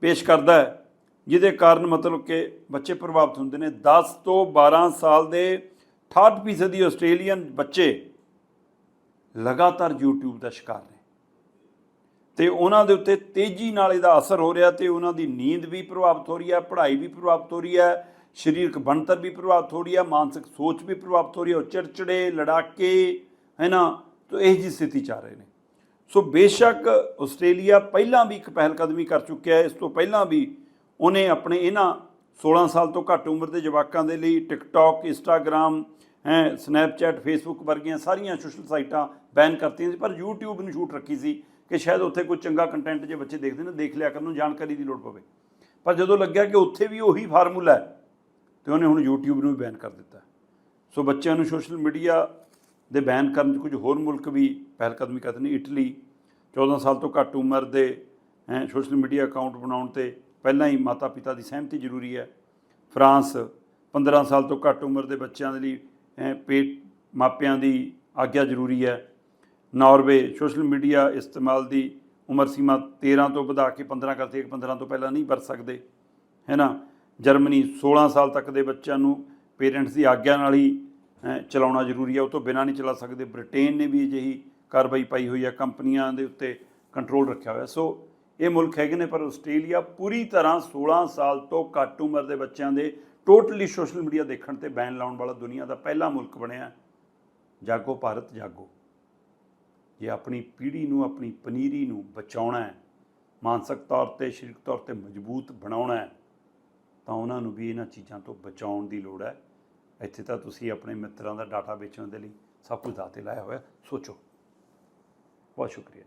ਪੇਸ਼ ਕਰਦਾ ਹੈ, ਜਿਹਦੇ ਕਾਰਨ ਮਤਲਬ ਕਿ ਬੱਚੇ ਪ੍ਰਭਾਵਿਤ ਹੁੰਦੇ ਨੇ। 10 ਤੋਂ 12 ਸਾਲ ਦੇ 68% ਦੀ ਆਸਟ੍ਰੇਲੀਅਨ ਬੱਚੇ ਲਗਾਤਾਰ YouTube ਦਾ ਸ਼ਿਕਾਰ ਨੇ। ਤੇ ਉਹਨਾਂ ਦੇ ਉੱਤੇ ਤੇਜ਼ੀ ਨਾਲ ਇਹਦਾ ਅਸਰ ਹੋ ਰਿਹਾ ਤੇ ਉਹਨਾਂ ਦੀ ਨੀਂਦ ਵੀ ਪ੍ਰਭਾਵਿਤ ਹੋ ਰਹੀ ਹੈ, ਪੜ੍ਹਾਈ ਵੀ ਪ੍ਰਭਾਵਿਤ ਹੋ ਰਹੀ ਹੈ। ਸਰੀਰਕ ਬਣਤਰ ਵੀ ਪ੍ਰਭਾਵਿਤ ਹੋ ਰਹੀ ਹੈ ਮਾਨਸਿਕ ਸੋਚ ਵੀ ਪ੍ਰਭਾਵਿਤ ਹੋ ਰਹੀ ਹੈ ਉਹ ਚਿੜਚਿੜੇ, ਲੜਾਕੇ ਹੈ ਨਾ ਤਾਂ ਇਹ ਜੀ ਸਥਿਤੀ ਚ ਆ ਰਹੇ ਨੇ। ਸੋ ਬੇਸ਼ੱਕ ਆਸਟ੍ਰੇਲੀਆ ਪਹਿਲਾਂ ਵੀ ਇੱਕ ਪਹਿਲ ਕਦਮੀ ਕਰ ਚੁੱਕਿਆ ਹੈ। ਇਸ ਤੋਂ ਪਹਿਲਾਂ ਵੀ ਉਹਨੇ ਆਪਣੇ ਇਹਨਾਂ 16 ਸਾਲ ਤੋਂ ਘੱਟ ਉਮਰ ਦੇ ਜਵਾਕਾਂ ਦੇ ਲਈ ਟਿਕਟੌਕ ਇੰਸਟਾਗ੍ਰam ਹੈ ਸਨੈਪਚੈਟ ਫੇਸਬੁੱਕ ਵਰਗੀਆਂ ਸਾਰੀਆਂ ਸੋਸ਼ਲ ਸਾਈਟਾਂ ਬੈਨ ਕਰਤੀਆਂ ਸੀ, ਪਰ YouTube ਨੂੰ ਛੂਟ ਰੱਖੀ ਸੀ ਕਿ ਸ਼ਾਇਦ ਉੱਥੇ ਕੋਈ ਚੰਗਾ ਕੰਟੈਂਟ ਜੇ ਬੱਚੇ ਦੇਖਦੇ ਨੇ, ਦੇਖ ਲਿਆ ਕਰਨ ਨੂੰ ਜਾਣਕਾਰੀ ਦੀ ਲੋੜ ਪਵੇ। ਪਰ ਜਦੋਂ ਲੱਗਿਆ ਕਿ ਉੱਥੇ ਵੀ ਉਹੀ ਫਾਰਮੂਲਾ ਹੈ ਤੇ ਉਹਨੇ ਹੁਣ YouTube ਨੂੰ ਵੀ ਬੈਨ ਕਰ ਦਿੱਤਾ। ਸੋ ਬੱਚਿਆਂ ਨੂੰ ਸੋਸ਼ਲ ਮੀਡੀਆ ਦੇ ਬੈਨ ਕਰਨ 'ਚ ਕੁਝ ਹੋਰ ਮੁਲਕ ਵੀ ਪਹਿਲ ਕਦਮੀ ਕਰਦੇ ਨੇ ਇਟਲੀ 14 ਸਾਲ ਤੋਂ ਘੱਟ ਉਮਰ ਦੇ ਸੋਸ਼ਲ ਮੀਡੀਆ ਅਕਾਊਂਟ ਬਣਾਉਣ ਤੇ ਪਹਿਲਾਂ ਹੀ ਮਾਤਾ ਪਿਤਾ ਦੀ ਸਹਿਮਤੀ ਜ਼ਰੂਰੀ ਹੈ। ਫਰਾਂਸ 15 ਸਾਲ ਤੋਂ ਘੱਟ ਉਮਰ ਦੇ ਬੱਚਿਆਂ ਦੇ ਲਈ ਹੈਂ, ਪੇਟ ਮਾਪਿਆਂ ਦੀ ਆਗਿਆ ਜ਼ਰੂਰੀ ਹੈ। ਨਾਰਵੇ ਸੋਸ਼ਲ ਮੀਡੀਆ ਇਸਤੇਮਾਲ ਦੀ ਉਮਰ ਸੀਮਾ 13 ਤੋਂ ਵਧਾ ਕੇ 15 ਕਰਤੀ ਹੈ 15 ਤੋਂ ਪਹਿਲਾਂ ਨਹੀਂ ਵਰਤ ਸਕਦੇ ਹੈ ਨਾ? ਜਰਮਨੀ 16 ਸਾਲ ਤੱਕ ਦੇ ਬੱਚਿਆਂ ਨੂੰ ਪੇਰੈਂਟਸ ਦੀ ਆਗਿਆ ਨਾਲ ਹੀ ਹੈਂ, ਚਲਾਉਣਾ ਜ਼ਰੂਰੀ ਹੈ। ਉਹ ਤੋਂ ਬਿਨਾਂ ਨਹੀਂ ਚਲਾ ਸਕਦੇ। ਬ੍ਰਿਟੇਨ ਨੇ ਵੀ ਅਜਿਹੀ ਕਾਰਵਾਈ ਪਾਈ ਹੋਈ ਹੈ। ਕੰਪਨੀਆਂ ਦੇ ਉੱਤੇ ਕੰਟਰੋਲ ਰੱਖਿਆ ਹੋਇਆ। ਸੋ ਇਹ ਮੁਲਕ ਹੈਗੇ ਨੇ ਪਰ ਆਸਟ੍ਰੇਲੀਆ ਪੂਰੀ ਤਰ੍ਹਾਂ 16 ਸਾਲ ਤੋਂ ਘੱਟ ਉਮਰ ਦੇ ਬੱਚਿਆਂ ਦੇ ਟੋਟਲੀ ਸੋਸ਼ਲ ਮੀਡੀਆ ਦੇਖਣ ਤੇ ਬੈਨ ਲਾਉਣ ਵਾਲਾ ਦੁਨੀਆ ਦਾ ਪਹਿਲਾ ਮੁਲਕ ਬਣਿਆ। ਜਾਗੋ ਭਾਰਤ ਜਾਗੋ। ਜੇ ਆਪਣੀ ਪੀੜ੍ਹੀ ਨੂੰ ਆਪਣੀ ਪਨੀਰੀ ਨੂੰ ਬਚਾਉਣਾ ਹੈ ਮਾਨਸਿਕ ਤੌਰ ਤੇ ਸਰੀਰਕ ਤੌਰ ਤੇ ਮਜ਼ਬੂਤ ਬਣਾਉਣਾ ਹੈ ਤਾਂ ਉਹਨਾਂ ਨੂੰ ਵੀ ਇਹਨਾਂ ਚੀਜ਼ਾਂ ਤੋਂ ਬਚਾਉਣ ਦੀ ਲੋੜ ਹੈ। ਇੱਥੇ ਤਾਂ ਤੁਸੀਂ ਆਪਣੇ ਮਿੱਤਰਾਂ ਦਾ ਡਾਟਾ ਵੇਚਣ ਦੇ ਲਈ ਸਭ ਕੁਝ ਦਾਤੇ ਲਾਇਆ ਹੋਇਆ। ਸੋਚੋ। ਬਹੁਤ ਸ਼ੁਕਰੀਆ।